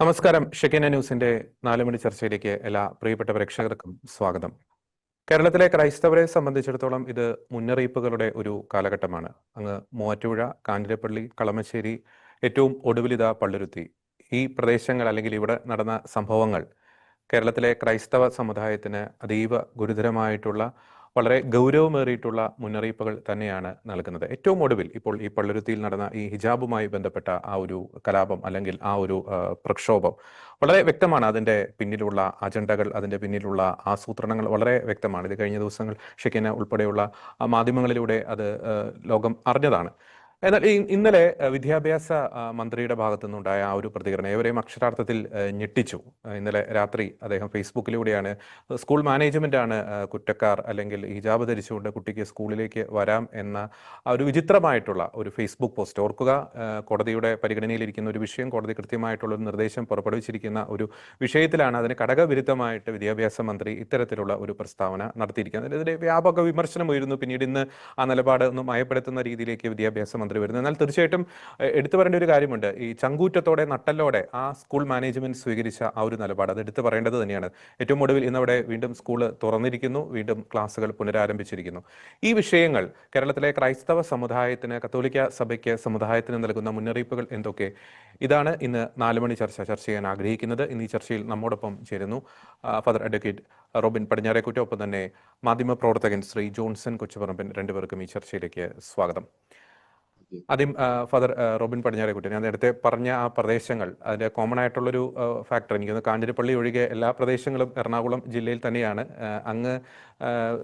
നമസ്കാരം. ഷെക്കിന ന്യൂസിന്റെ നാല് മണി ചർച്ചയിലേക്ക് എല്ലാ പ്രിയപ്പെട്ട പ്രേക്ഷകർക്കും സ്വാഗതം. കേരളത്തിലെ ക്രൈസ്തവരെ സംബന്ധിച്ചിടത്തോളം ഇത് മുന്നറിയിപ്പുകളുടെ ഒരു കാലഘട്ടമാണ്. അങ്ങ് മൂവാറ്റുപുഴ കാഞ്ഞിരപ്പള്ളി കളമശ്ശേരി ഏറ്റവും ഒടുവിലിത പള്ളുരുത്തി. ഈ പ്രദേശങ്ങൾ അല്ലെങ്കിൽ ഇവിടെ നടന്ന സംഭവങ്ങൾ കേരളത്തിലെ ക്രൈസ്തവ സമുദായത്തിന് അതീവ ഗുരുതരമായിട്ടുള്ള വളരെ ഗൗരവമേറിയിട്ടുള്ള മുന്നറിയിപ്പുകൾ തന്നെയാണ് നൽകുന്നത്. ഏറ്റവും ഒടുവിൽ ഇപ്പോൾ ഈ പള്ളുരുത്തിയിൽ നടന്ന ഈ ഹിജാബുമായി ബന്ധപ്പെട്ട ആ ഒരു കലാപം അല്ലെങ്കിൽ ആ ഒരു പ്രക്ഷോഭം വളരെ വ്യക്തമാണ്. അതിന്റെ പിന്നിലുള്ള അജണ്ടകൾ അതിന്റെ പിന്നിലുള്ള ആസൂത്രണങ്ങൾ വളരെ വ്യക്തമാണ്. ഇത് കഴിഞ്ഞ ദിവസങ്ങൾ ഷെക്കിന ഉൾപ്പെടെയുള്ള മാധ്യമങ്ങളിലൂടെ അത് ലോകം അറിഞ്ഞതാണ്. എന്നാൽ ഇന്നലെ വിദ്യാഭ്യാസ മന്ത്രിയുടെ ഭാഗത്തു നിന്നുണ്ടായ ആ ഒരു പ്രതികരണം ഏവരെയും അക്ഷരാർത്ഥത്തിൽ ഞെട്ടിച്ചു. ഇന്നലെ രാത്രി അദ്ദേഹം ഫേസ്ബുക്കിലൂടെയാണ് സ്കൂൾ മാനേജ്മെന്റ് ആണ് കുറ്റക്കാർ അല്ലെങ്കിൽ ഹിജാബ് ധരിച്ചുകൊണ്ട് കുട്ടിക്ക് സ്കൂളിലേക്ക് വരാം എന്ന ഒരു വിചിത്രമായിട്ടുള്ള ഒരു ഫേസ്ബുക്ക് പോസ്റ്റ്. ഓർക്കുക കോടതിയുടെ പരിഗണനയിലിരിക്കുന്ന ഒരു വിഷയം കോടതി കൃത്യമായിട്ടുള്ള ഒരു നിർദ്ദേശം പുറപ്പെടുവിച്ചിരിക്കുന്ന ഒരു വിഷയത്തിലാണ് അതിന് ഘടകവിരുദ്ധമായിട്ട് വിദ്യാഭ്യാസ മന്ത്രി ഇത്തരത്തിലുള്ള ഒരു പ്രസ്താവന നടത്തിയിരിക്കുന്നത്. അതിനെതിരെ വ്യാപക വിമർശനം ഉയരുന്നു പിന്നീട് ഇന്ന് ആ നിലപാട് ഒന്ന് മയപ്പെടുത്തുന്ന രീതിയിലേക്ക് വിദ്യാഭ്യാസ മന്ത്രി വരുന്നു എന്നാൽ തീർച്ചയായിട്ടും എടുത്തു പറയേണ്ട ഒരു കാര്യമുണ്ട്. ഈ ചങ്കൂറ്റത്തോടെ നട്ടല്ലോടെ ആ സ്കൂൾ മാനേജ്മെന്റ് സ്വീകരിച്ച ആ ഒരു നിലപാട് അത് എടുത്തു പറയേണ്ടത് തന്നെയാണ്. ഏറ്റവും ഒടുവിൽ ഇന്നവിടെ വീണ്ടും സ്കൂൾ തുറന്നിരിക്കുന്നു. വീണ്ടും ക്ലാസ്സുകൾ പുനരാരംഭിച്ചിരിക്കുന്നു. ഈ വിഷയങ്ങൾ കേരളത്തിലെ ക്രൈസ്തവ സമുദായത്തിന് കത്തോലിക്ക സഭയ്ക്ക് സമുദായത്തിന് നൽകുന്ന മുന്നറിയിപ്പുകൾ എന്തൊക്കെ? ഇതാണ് ഇന്ന് നാല് മണി ചർച്ച. ചർച്ച ചെയ്യാൻ ആഗ്രഹിക്കുന്നത്. ഇന്ന് ഈ ചർച്ചയിൽ നമ്മോടൊപ്പം ചേരുന്നു ഫാദർ അഡ്വക്കേറ്റ് റോബിൻ പടിഞ്ഞാറേക്കുറ്റി. ഒപ്പം തന്നെ മാധ്യമ പ്രവർത്തകൻ ശ്രീ ജോൺസൺ കൊച്ചുപറമ്പൻ രണ്ടുപേർക്കും ഈ ചർച്ചയിലേക്ക് സ്വാഗതം. ആദ്യം ഫാദർ റോബിൻ പടിഞ്ഞാറേക്കുട്ടി ഞാൻ നേരത്തെ പറഞ്ഞ ആ പ്രദേശങ്ങൾ അതിന്റെ കോമൺ ആയിട്ടുള്ളൊരു ഫാക്ടർ. എനിക്ക് കാഞ്ഞിരപ്പള്ളി ഒഴികെ എല്ലാ പ്രദേശങ്ങളും എറണാകുളം ജില്ലയിൽ തന്നെയാണ്. അങ്ങ്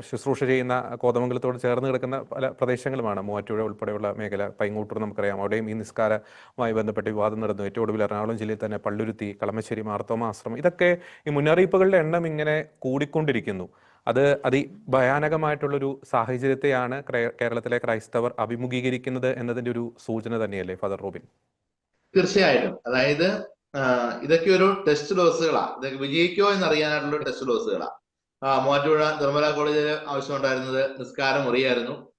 ശുശ്രൂഷ ചെയ്യുന്ന കോതമംഗലത്തോട് ചേർന്ന് കിടക്കുന്ന പല പ്രദേശങ്ങളുമാണ്. മൂവാറ്റുപുഴ ഉൾപ്പെടെയുള്ള മേഖല പൈങ്ങോട്ടൂർ നമുക്കറിയാം. അവിടെയും ഈ നിസ്കാരമായി ബന്ധപ്പെട്ട് വിവാദം നടന്നു. ഏറ്റവും ഒടുവിൽ എറണാകുളം ജില്ലയിൽ തന്നെ പള്ളുരുത്തി കളമശ്ശേരി മാർത്തോമ ആശ്രമം. ഇതൊക്കെ ഈ മുന്നറിയിപ്പുകളുടെ എണ്ണം ഇങ്ങനെ കൂടിക്കൊണ്ടിരിക്കുന്നു. അത് അതിഭയാനകമായിട്ടുള്ളൊരു സാഹചര്യത്തെയാണ് ക്രേ- കേരളത്തിലെ ക്രൈസ്തവർ അഭിമുഖീകരിക്കുന്നത് എന്നതിന്റെ ഒരു സൂചന തന്നെയല്ലേ ഫാദർ റോബിൻ? തീർച്ചയായിട്ടും. അതായത് ഇതൊക്കെ ഒരു ടെസ്റ്റ് ഡോസുകളാ. ഇതൊക്കെ വിജയിക്കോ എന്നറിയാനായിട്ടുള്ള ടെസ്റ്റ് ഡോസുകളാ. മൂവാറ്റുപുഴ നിർമ്മല കോളേജിൽ ആവശ്യമുണ്ടായിരുന്നത് നിസ്കാര മുറിയായിരുന്നു.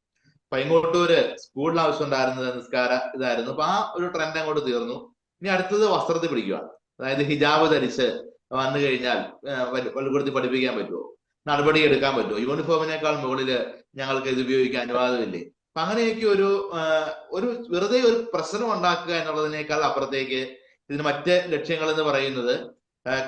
പൈങ്ങോട്ടൂര് സ്കൂളിൽ ആവശ്യമുണ്ടായിരുന്നത് നിസ്കാര ഇതായിരുന്നു. അപ്പൊ ആ ഒരു ട്രെൻഡ് അങ്ങോട്ട് തീർന്നു. ഇനി അടുത്തത് വസ്ത്രത്തിൽ പിടിക്കുക അതായത് ഹിജാബ് ധരിച്ച് വന്നു കഴിഞ്ഞാൽ പള്ളിക്കൂടത്തിൽ പഠിപ്പിക്കാൻ പറ്റുമോ നടപടി എടുക്കാൻ പറ്റുമോ യൂണിഫോമിനേക്കാൾ മുകളിൽ ഞങ്ങൾക്ക് ഇത് ഉപയോഗിക്കാൻ അനുവാദമില്ലേ? അപ്പൊ അങ്ങനെയൊക്കെ ഒരു ഒരു വെറുതെ ഒരു പ്രശ്നം ഉണ്ടാക്കുക എന്നുള്ളതിനേക്കാൾ അപ്പുറത്തേക്ക് ഇതിന് മറ്റ് ലക്ഷ്യങ്ങൾ എന്ന് പറയുന്നത്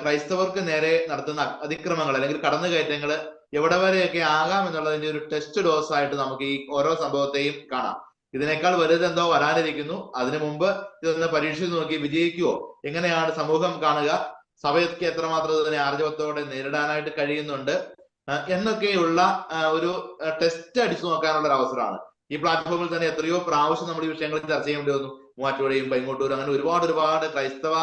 ക്രൈസ്തവർക്ക് നേരെ നടത്തുന്ന അതിക്രമങ്ങൾ അല്ലെങ്കിൽ കടന്നുകയറ്റങ്ങൾ എവിടെ വരെയൊക്കെ ആകാം എന്നുള്ളതിന്റെ ഒരു ടെസ്റ്റ് ഡോസ് ആയിട്ട് നമുക്ക് ഈ ഓരോ സംഭവത്തെയും കാണാം. ഇതിനേക്കാൾ വലുതെന്തോ വരാനിരിക്കുന്നു. അതിനു മുമ്പ് ഇതൊന്ന് പരീക്ഷിച്ച് നോക്കി വിജയിക്കുവോ? എങ്ങനെയാണ് സമൂഹം കാണുക? സഭയ്ക്ക് എത്രമാത്രം ഇതിനെ ആർജവത്തോടെ നേരിടാനായിട്ട് കഴിയുന്നുണ്ട്? എന്നൊക്കെയുള്ള ഒരു ടെസ്റ്റ് അടിച്ചു നോക്കാനുള്ള ഒരു അവസരമാണ്. ഈ പ്ലാറ്റ്ഫോമിൽ തന്നെ എത്രയോ പ്രാവശ്യം നമ്മൾ ഈ വിഷയങ്ങൾ ചർച്ച ചെയ്യേണ്ടി വന്നു. മൂവാറ്റുപുഴയും പൈങ്ങോട്ടൂരും അങ്ങനെ ഒരുപാട് ഒരുപാട് ക്രൈസ്തവ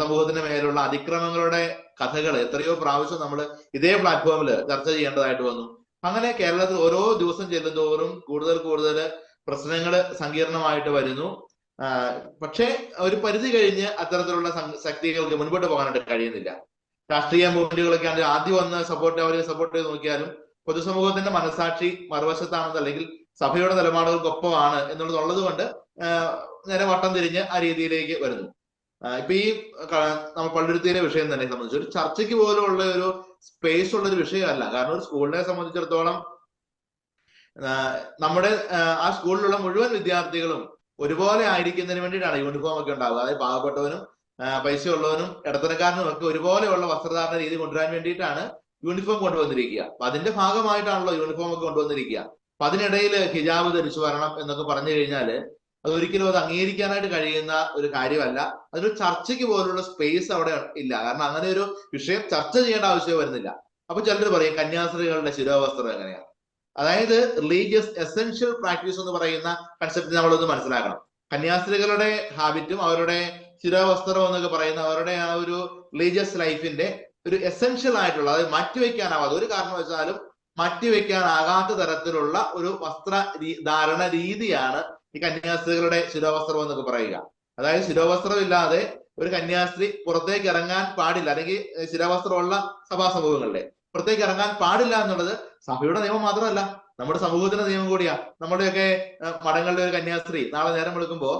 സമൂഹത്തിന്റെ സമൂഹത്തിന് മേലുള്ള അതിക്രമങ്ങളുടെ കഥകൾ എത്രയോ പ്രാവശ്യം നമ്മൾ ഇതേ പ്ലാറ്റ്ഫോമിൽ ചർച്ച ചെയ്യേണ്ടതായിട്ട് വന്നു. അങ്ങനെ കേരളത്തിൽ ഓരോ ദിവസം ചെല്ലുന്തോറും കൂടുതൽ കൂടുതൽ പ്രശ്നങ്ങൾ സങ്കീർണമായിട്ട് വരുന്നു. പക്ഷേ ഒരു പരിധി കഴിഞ്ഞ് അത്തരത്തിലുള്ള ശക്തികൾക്ക് മുൻപോട്ട് പോകാനായിട്ട് കഴിയുന്നില്ല. രാഷ്ട്രീയ മൂവ്മെന്റുകളൊക്കെ ആണെങ്കിൽ ആദ്യം വന്ന് സപ്പോർട്ട് അവരെ സപ്പോർട്ട് ചെയ്ത് നോക്കിയാലും പൊതുസമൂഹത്തിന്റെ മനസാക്ഷി മറുവശത്താണെന്ന് അല്ലെങ്കിൽ സഭയുടെ നിലപാടുകൾക്കൊപ്പമാണ് എന്നുള്ളത് കൊണ്ട് നേരെ വട്ടം തിരിഞ്ഞ് ആ രീതിയിലേക്ക് വരുന്നു. ഇപ്പൊ ഈ നമ്മൾ പള്ളിരുത്തിയിലെ വിഷയം തന്നെ സംബന്ധിച്ച് ഒരു ചർച്ചയ്ക്ക് പോലും ഉള്ള ഒരു സ്പേസ് ഉള്ള ഒരു വിഷയമല്ല. കാരണം ഒരു സ്കൂളിനെ സംബന്ധിച്ചിടത്തോളം നമ്മുടെ ആ, സ്കൂളിലുള്ള മുഴുവൻ വിദ്യാർത്ഥികളും ഒരുപോലെ ആയിരിക്കുന്നതിന് വേണ്ടിയിട്ടാണ് യൂണിഫോം ഒക്കെ ഉണ്ടാവുക. അതായത് പാവപ്പെട്ടവനും പൈസ ഉള്ളവനും ഇടത്തരക്കാരനും ഒക്കെ ഒരുപോലെയുള്ള വസ്ത്രധാരണ രീതി കൊണ്ടുവരാൻ വേണ്ടിയിട്ടാണ് യൂണിഫോം കൊണ്ടുവന്നിരിക്കുക. അപ്പൊ അതിന്റെ ഭാഗമായിട്ടാണല്ലോ യൂണിഫോം ഒക്കെ കൊണ്ടുവന്നിരിക്കുക. അപ്പൊ അതിനിടയിൽ ഹിജാബ് ധരിച്ചു വരണം എന്നൊക്കെ പറഞ്ഞു കഴിഞ്ഞാൽ അത് ഒരിക്കലും അത് അംഗീകരിക്കാനായിട്ട് കഴിയുന്ന ഒരു കാര്യമല്ല. അതൊരു ചർച്ചയ്ക്ക് പോലുള്ള സ്പേസ് അവിടെ ഇല്ല. കാരണം അങ്ങനെ ഒരു വിഷയം ചർച്ച ചെയ്യേണ്ട ആവശ്യം വരുന്നില്ല. അപ്പൊ ചിലർ പറയും കന്യാസ്ത്രീകളുടെ ശിരോവസ്ത്രം എങ്ങനെയാണ് അതായത് റിലീജിയസ് എസെൻഷ്യൽ പ്രാക്ടീസ് എന്ന് പറയുന്ന കൺസെപ്റ്റ് നമ്മളൊന്ന് മനസ്സിലാക്കണം. കന്യാസ്ത്രീകളുടെ ഹാബിറ്റും അവരുടെ ശിരോവസ്ത്രം എന്നൊക്കെ പറയുന്ന അവരുടെ ആ ഒരു റിലീജിയസ് ലൈഫിന്റെ ഒരു എസെൻഷ്യൽ ആയിട്ടുള്ള അതായത് മാറ്റിവെക്കാനാവാതെ ഒരു കാരണവശാലും മാറ്റിവെക്കാനാകാത്ത തരത്തിലുള്ള ഒരു വസ്ത്ര ധാരണ രീതിയാണ് ഈ കന്യാസ്ത്രീകളുടെ ശിരോവസ്ത്രം എന്നൊക്കെ പറയുക. അതായത് ശിരോവസ്ത്രം ഇല്ലാതെ ഒരു കന്യാസ്ത്രീ പുറത്തേക്ക് ഇറങ്ങാൻ പാടില്ല അല്ലെങ്കിൽ ശിരോവസ്ത്രമുള്ള സഭാ സമൂഹങ്ങളിലെ പുറത്തേക്ക് ഇറങ്ങാൻ പാടില്ല എന്നുള്ളത് സഭയുടെ നിയമം മാത്രമല്ല. നമ്മുടെ സമൂഹത്തിന്റെ നിയമം കൂടിയാ. നമ്മുടെയൊക്കെ മഠങ്ങളുടെ ഒരു കന്യാസ്ത്രീ. നാളെ നേരം എടുക്കുമ്പോൾ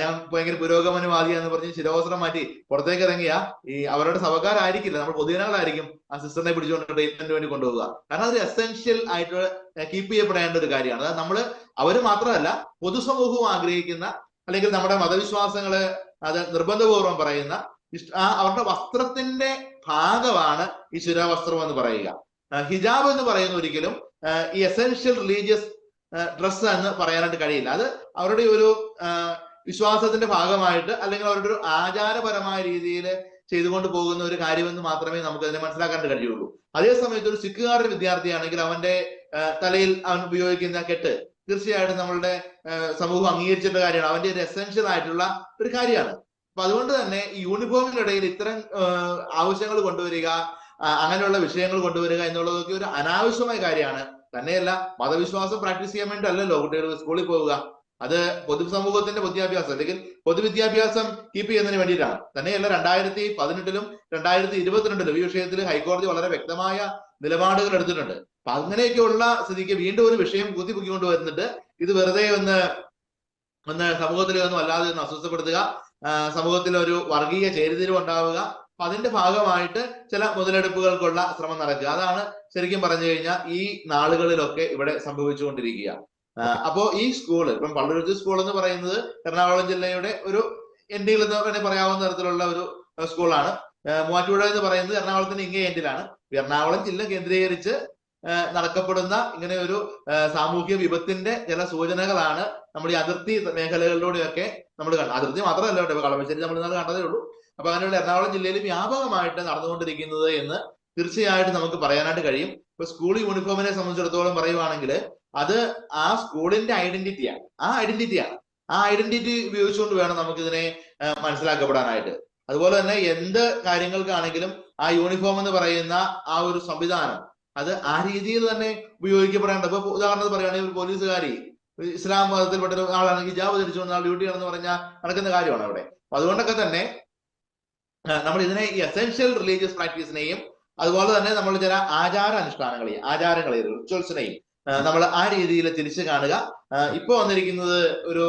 ഞാൻ ഭയങ്കര പുരോഗമനവാദി എന്ന് പറഞ്ഞ് ശിരോവസ്ത്രം മാറ്റി പുറത്തേക്ക് ഇറങ്ങിയ ഈ അവരുടെ സഭക്കാരായിരിക്കില്ല. നമ്മൾ പൊതുജനങ്ങളായിരിക്കും ആ സിസ്റ്ററിനെ പിടിച്ചുകൊണ്ട് ട്രീറ്റ്മെന്റ് വേണ്ടി കൊണ്ടുപോകുക കാരണം അതൊരു എസെൻഷ്യൽ ആയിട്ട് കീപ്പ് ചെയ്യപ്പെടേണ്ട ഒരു കാര്യമാണ്. അതായത് നമ്മൾ അവർ മാത്രമല്ല പൊതുസമൂഹവും ആഗ്രഹിക്കുന്ന അല്ലെങ്കിൽ നമ്മുടെ മതവിശ്വാസങ്ങൾ അത് നിർബന്ധപൂർവം പറയുന്ന ആ അവരുടെ വസ്ത്രത്തിന്റെ ഭാഗമാണ് ഈ ശിരോവസ്ത്രം എന്ന് പറയുക. ഹിജാബ് എന്ന് പറയുന്ന ഒരിക്കലും ഈ എസെൻഷ്യൽ റിലീജിയസ് ഡ്രസ്സ് എന്ന് പറയാനായിട്ട് കഴിയില്ല. അത് അവരുടെ ഒരു വിശ്വാസത്തിന്റെ ഭാഗമായിട്ട് അല്ലെങ്കിൽ അവരുടെ ഒരു ആചാരപരമായ രീതിയിൽ ചെയ്തുകൊണ്ട് പോകുന്ന ഒരു കാര്യമെന്ന് മാത്രമേ നമുക്ക് അതിനെ മനസ്സിലാക്കാൻ കഴിയുള്ളൂ. അതേ സമയത്ത് ഒരു സിഖുകാരുടെ വിദ്യാർത്ഥിയാണെങ്കിൽ അവന്റെ തലയിൽ അവൻ ഉപയോഗിക്കുന്ന കെട്ട് തീർച്ചയായിട്ടും നമ്മളുടെ സമൂഹം അംഗീകരിച്ചിട്ടുള്ള കാര്യമാണ്. അവന്റെ ഒരു എസെൻഷ്യൽ ആയിട്ടുള്ള ഒരു കാര്യമാണ്. അപ്പൊ അതുകൊണ്ട് തന്നെ യൂണിഫോമിനിടയിൽ ഇത്തരം ആവശ്യങ്ങൾ കൊണ്ടുവരിക അങ്ങനെയുള്ള വിഷയങ്ങൾ കൊണ്ടുവരിക എന്നുള്ളതൊക്കെ ഒരു അനാവശ്യമായ കാര്യമാണ്. തന്നെയല്ല മതവിശ്വാസം പ്രാക്ടീസ് ചെയ്യാൻ വേണ്ടി അല്ലല്ലോ കുട്ടികൾ സ്കൂളിൽ പോവുക. അത് പൊതുസമൂഹത്തിന്റെ വിദ്യാഭ്യാസം അല്ലെങ്കിൽ പൊതുവിദ്യാഭ്യാസം കീപ്പ് ചെയ്യുന്നതിന് വേണ്ടിയിട്ടാണ്. തന്നെയല്ല രണ്ടായിരത്തി പതിനെട്ടിലും രണ്ടായിരത്തി ഇരുപത്തിരണ്ടിലും ഈ വിഷയത്തിൽ ഹൈക്കോടതി വളരെ വ്യക്തമായ നിലപാടുകൾ എടുത്തിട്ടുണ്ട്. അപ്പൊ അങ്ങനെയൊക്കെയുള്ള സ്ഥിതിക്ക് വീണ്ടും ഒരു വിഷയം കുത്തിപ്പൊക്കിക്കൊണ്ട് വരുന്നിട്ട് ഇത് വെറുതെ ഒന്ന് ഒന്ന് സമൂഹത്തിൽ ഒന്നും അല്ലാതെ ഒന്ന് അസ്വസ്ഥപ്പെടുത്തുക. സമൂഹത്തിൽ ഒരു വർഗീയ ചേരിതിരിവ് ഉണ്ടാവുക. അപ്പൊ അതിന്റെ ഭാഗമായിട്ട് ചില മുതലെടുപ്പുകൾക്കുള്ള ശ്രമം നടക്കുക. അതാണ് ശരിക്കും പറഞ്ഞു കഴിഞ്ഞാൽ ഈ നാളുകളിലൊക്കെ ഇവിടെ സംഭവിച്ചുകൊണ്ടിരിക്കുക. അപ്പോ ഈ സ്കൂൾ ഇപ്പം പള്ളുരുത്തി സ്കൂൾ എന്ന് പറയുന്നത് എറണാകുളം ജില്ലയുടെ ഒരു എൻഡിൽ എന്ന് തന്നെ പറയാവുന്ന തരത്തിലുള്ള ഒരു സ്കൂളാണ് മൂവാറ്റുപുഴ എന്ന് പറയുന്നത് എറണാകുളത്തിന്റെ ഇങ്ങേ എൻഡിലാണ് എറണാകുളം ജില്ല കേന്ദ്രീകരിച്ച് നടക്കപ്പെടുന്ന ഇങ്ങനെ ഒരു സാമൂഹ്യ വിപത്തിന്റെ ചില സൂചനകളാണ് നമ്മുടെ ഈ അതിർത്തി മേഖലകളിലൂടെയൊക്കെ നമ്മൾ കണ്ടത്. അതിർത്തി മാത്രമല്ല കേട്ടോ കളമശ്ശേരി നമ്മൾ ഇന്നലെ കണ്ടതേ ഉള്ളൂ. അപ്പൊ അങ്ങനെയുള്ള എറണാകുളം ജില്ലയിൽ വ്യാപകമായിട്ട് നടന്നുകൊണ്ടിരിക്കുന്നത് എന്ന് തീർച്ചയായിട്ടും നമുക്ക് പറയാനായിട്ട് കഴിയും. ഇപ്പൊ സ്കൂൾ യൂണിഫോമിനെ സംബന്ധിച്ചിടത്തോളം പറയുവാണെങ്കിൽ അത് ആ സ്കൂളിന്റെ ഐഡന്റിറ്റിയാണ് ആ ഐഡന്റിറ്റിയാണ് ആ ഐഡന്റിറ്റി ഉപയോഗിച്ചുകൊണ്ട് വേണം നമുക്കിതിനെ മനസ്സിലാക്കപ്പെടാനായിട്ട്. അതുപോലെ തന്നെ എന്ത് കാര്യങ്ങൾക്കാണെങ്കിലും ആ യൂണിഫോം എന്ന് പറയുന്ന ആ ഒരു സംവിധാനം അത് ആ രീതിയിൽ തന്നെ ഉപയോഗിക്കപ്പെടേണ്ട ഇപ്പൊ ഉദാഹരണത്തിന് പറയുകയാണെങ്കിൽ പോലീസുകാരി ഇസ്ലാം മതത്തിൽപ്പെട്ട ഒരു ആളാണ് ഹിജാബ് ധരിച്ചുകൊണ്ട് ഡ്യൂട്ടി ആണെന്ന് പറഞ്ഞാൽ നടക്കുന്ന കാര്യമാണ് അവിടെ. അതുകൊണ്ടൊക്കെ തന്നെ നമ്മൾ ഇതിനെ ഈ എസെൻഷ്യൽ റിലീജിയസ് പ്രാക്ടീസിനെയും അതുപോലെ തന്നെ നമ്മൾ ചില ആചാര അനുഷ്ഠാനങ്ങളെയും ആചാരങ്ങളെയും റിച്വൽസിനെയും നമ്മൾ ആ രീതിയിൽ തിരിച്ചു കാണുക. ഇപ്പൊ വന്നിരിക്കുന്നത് ഒരു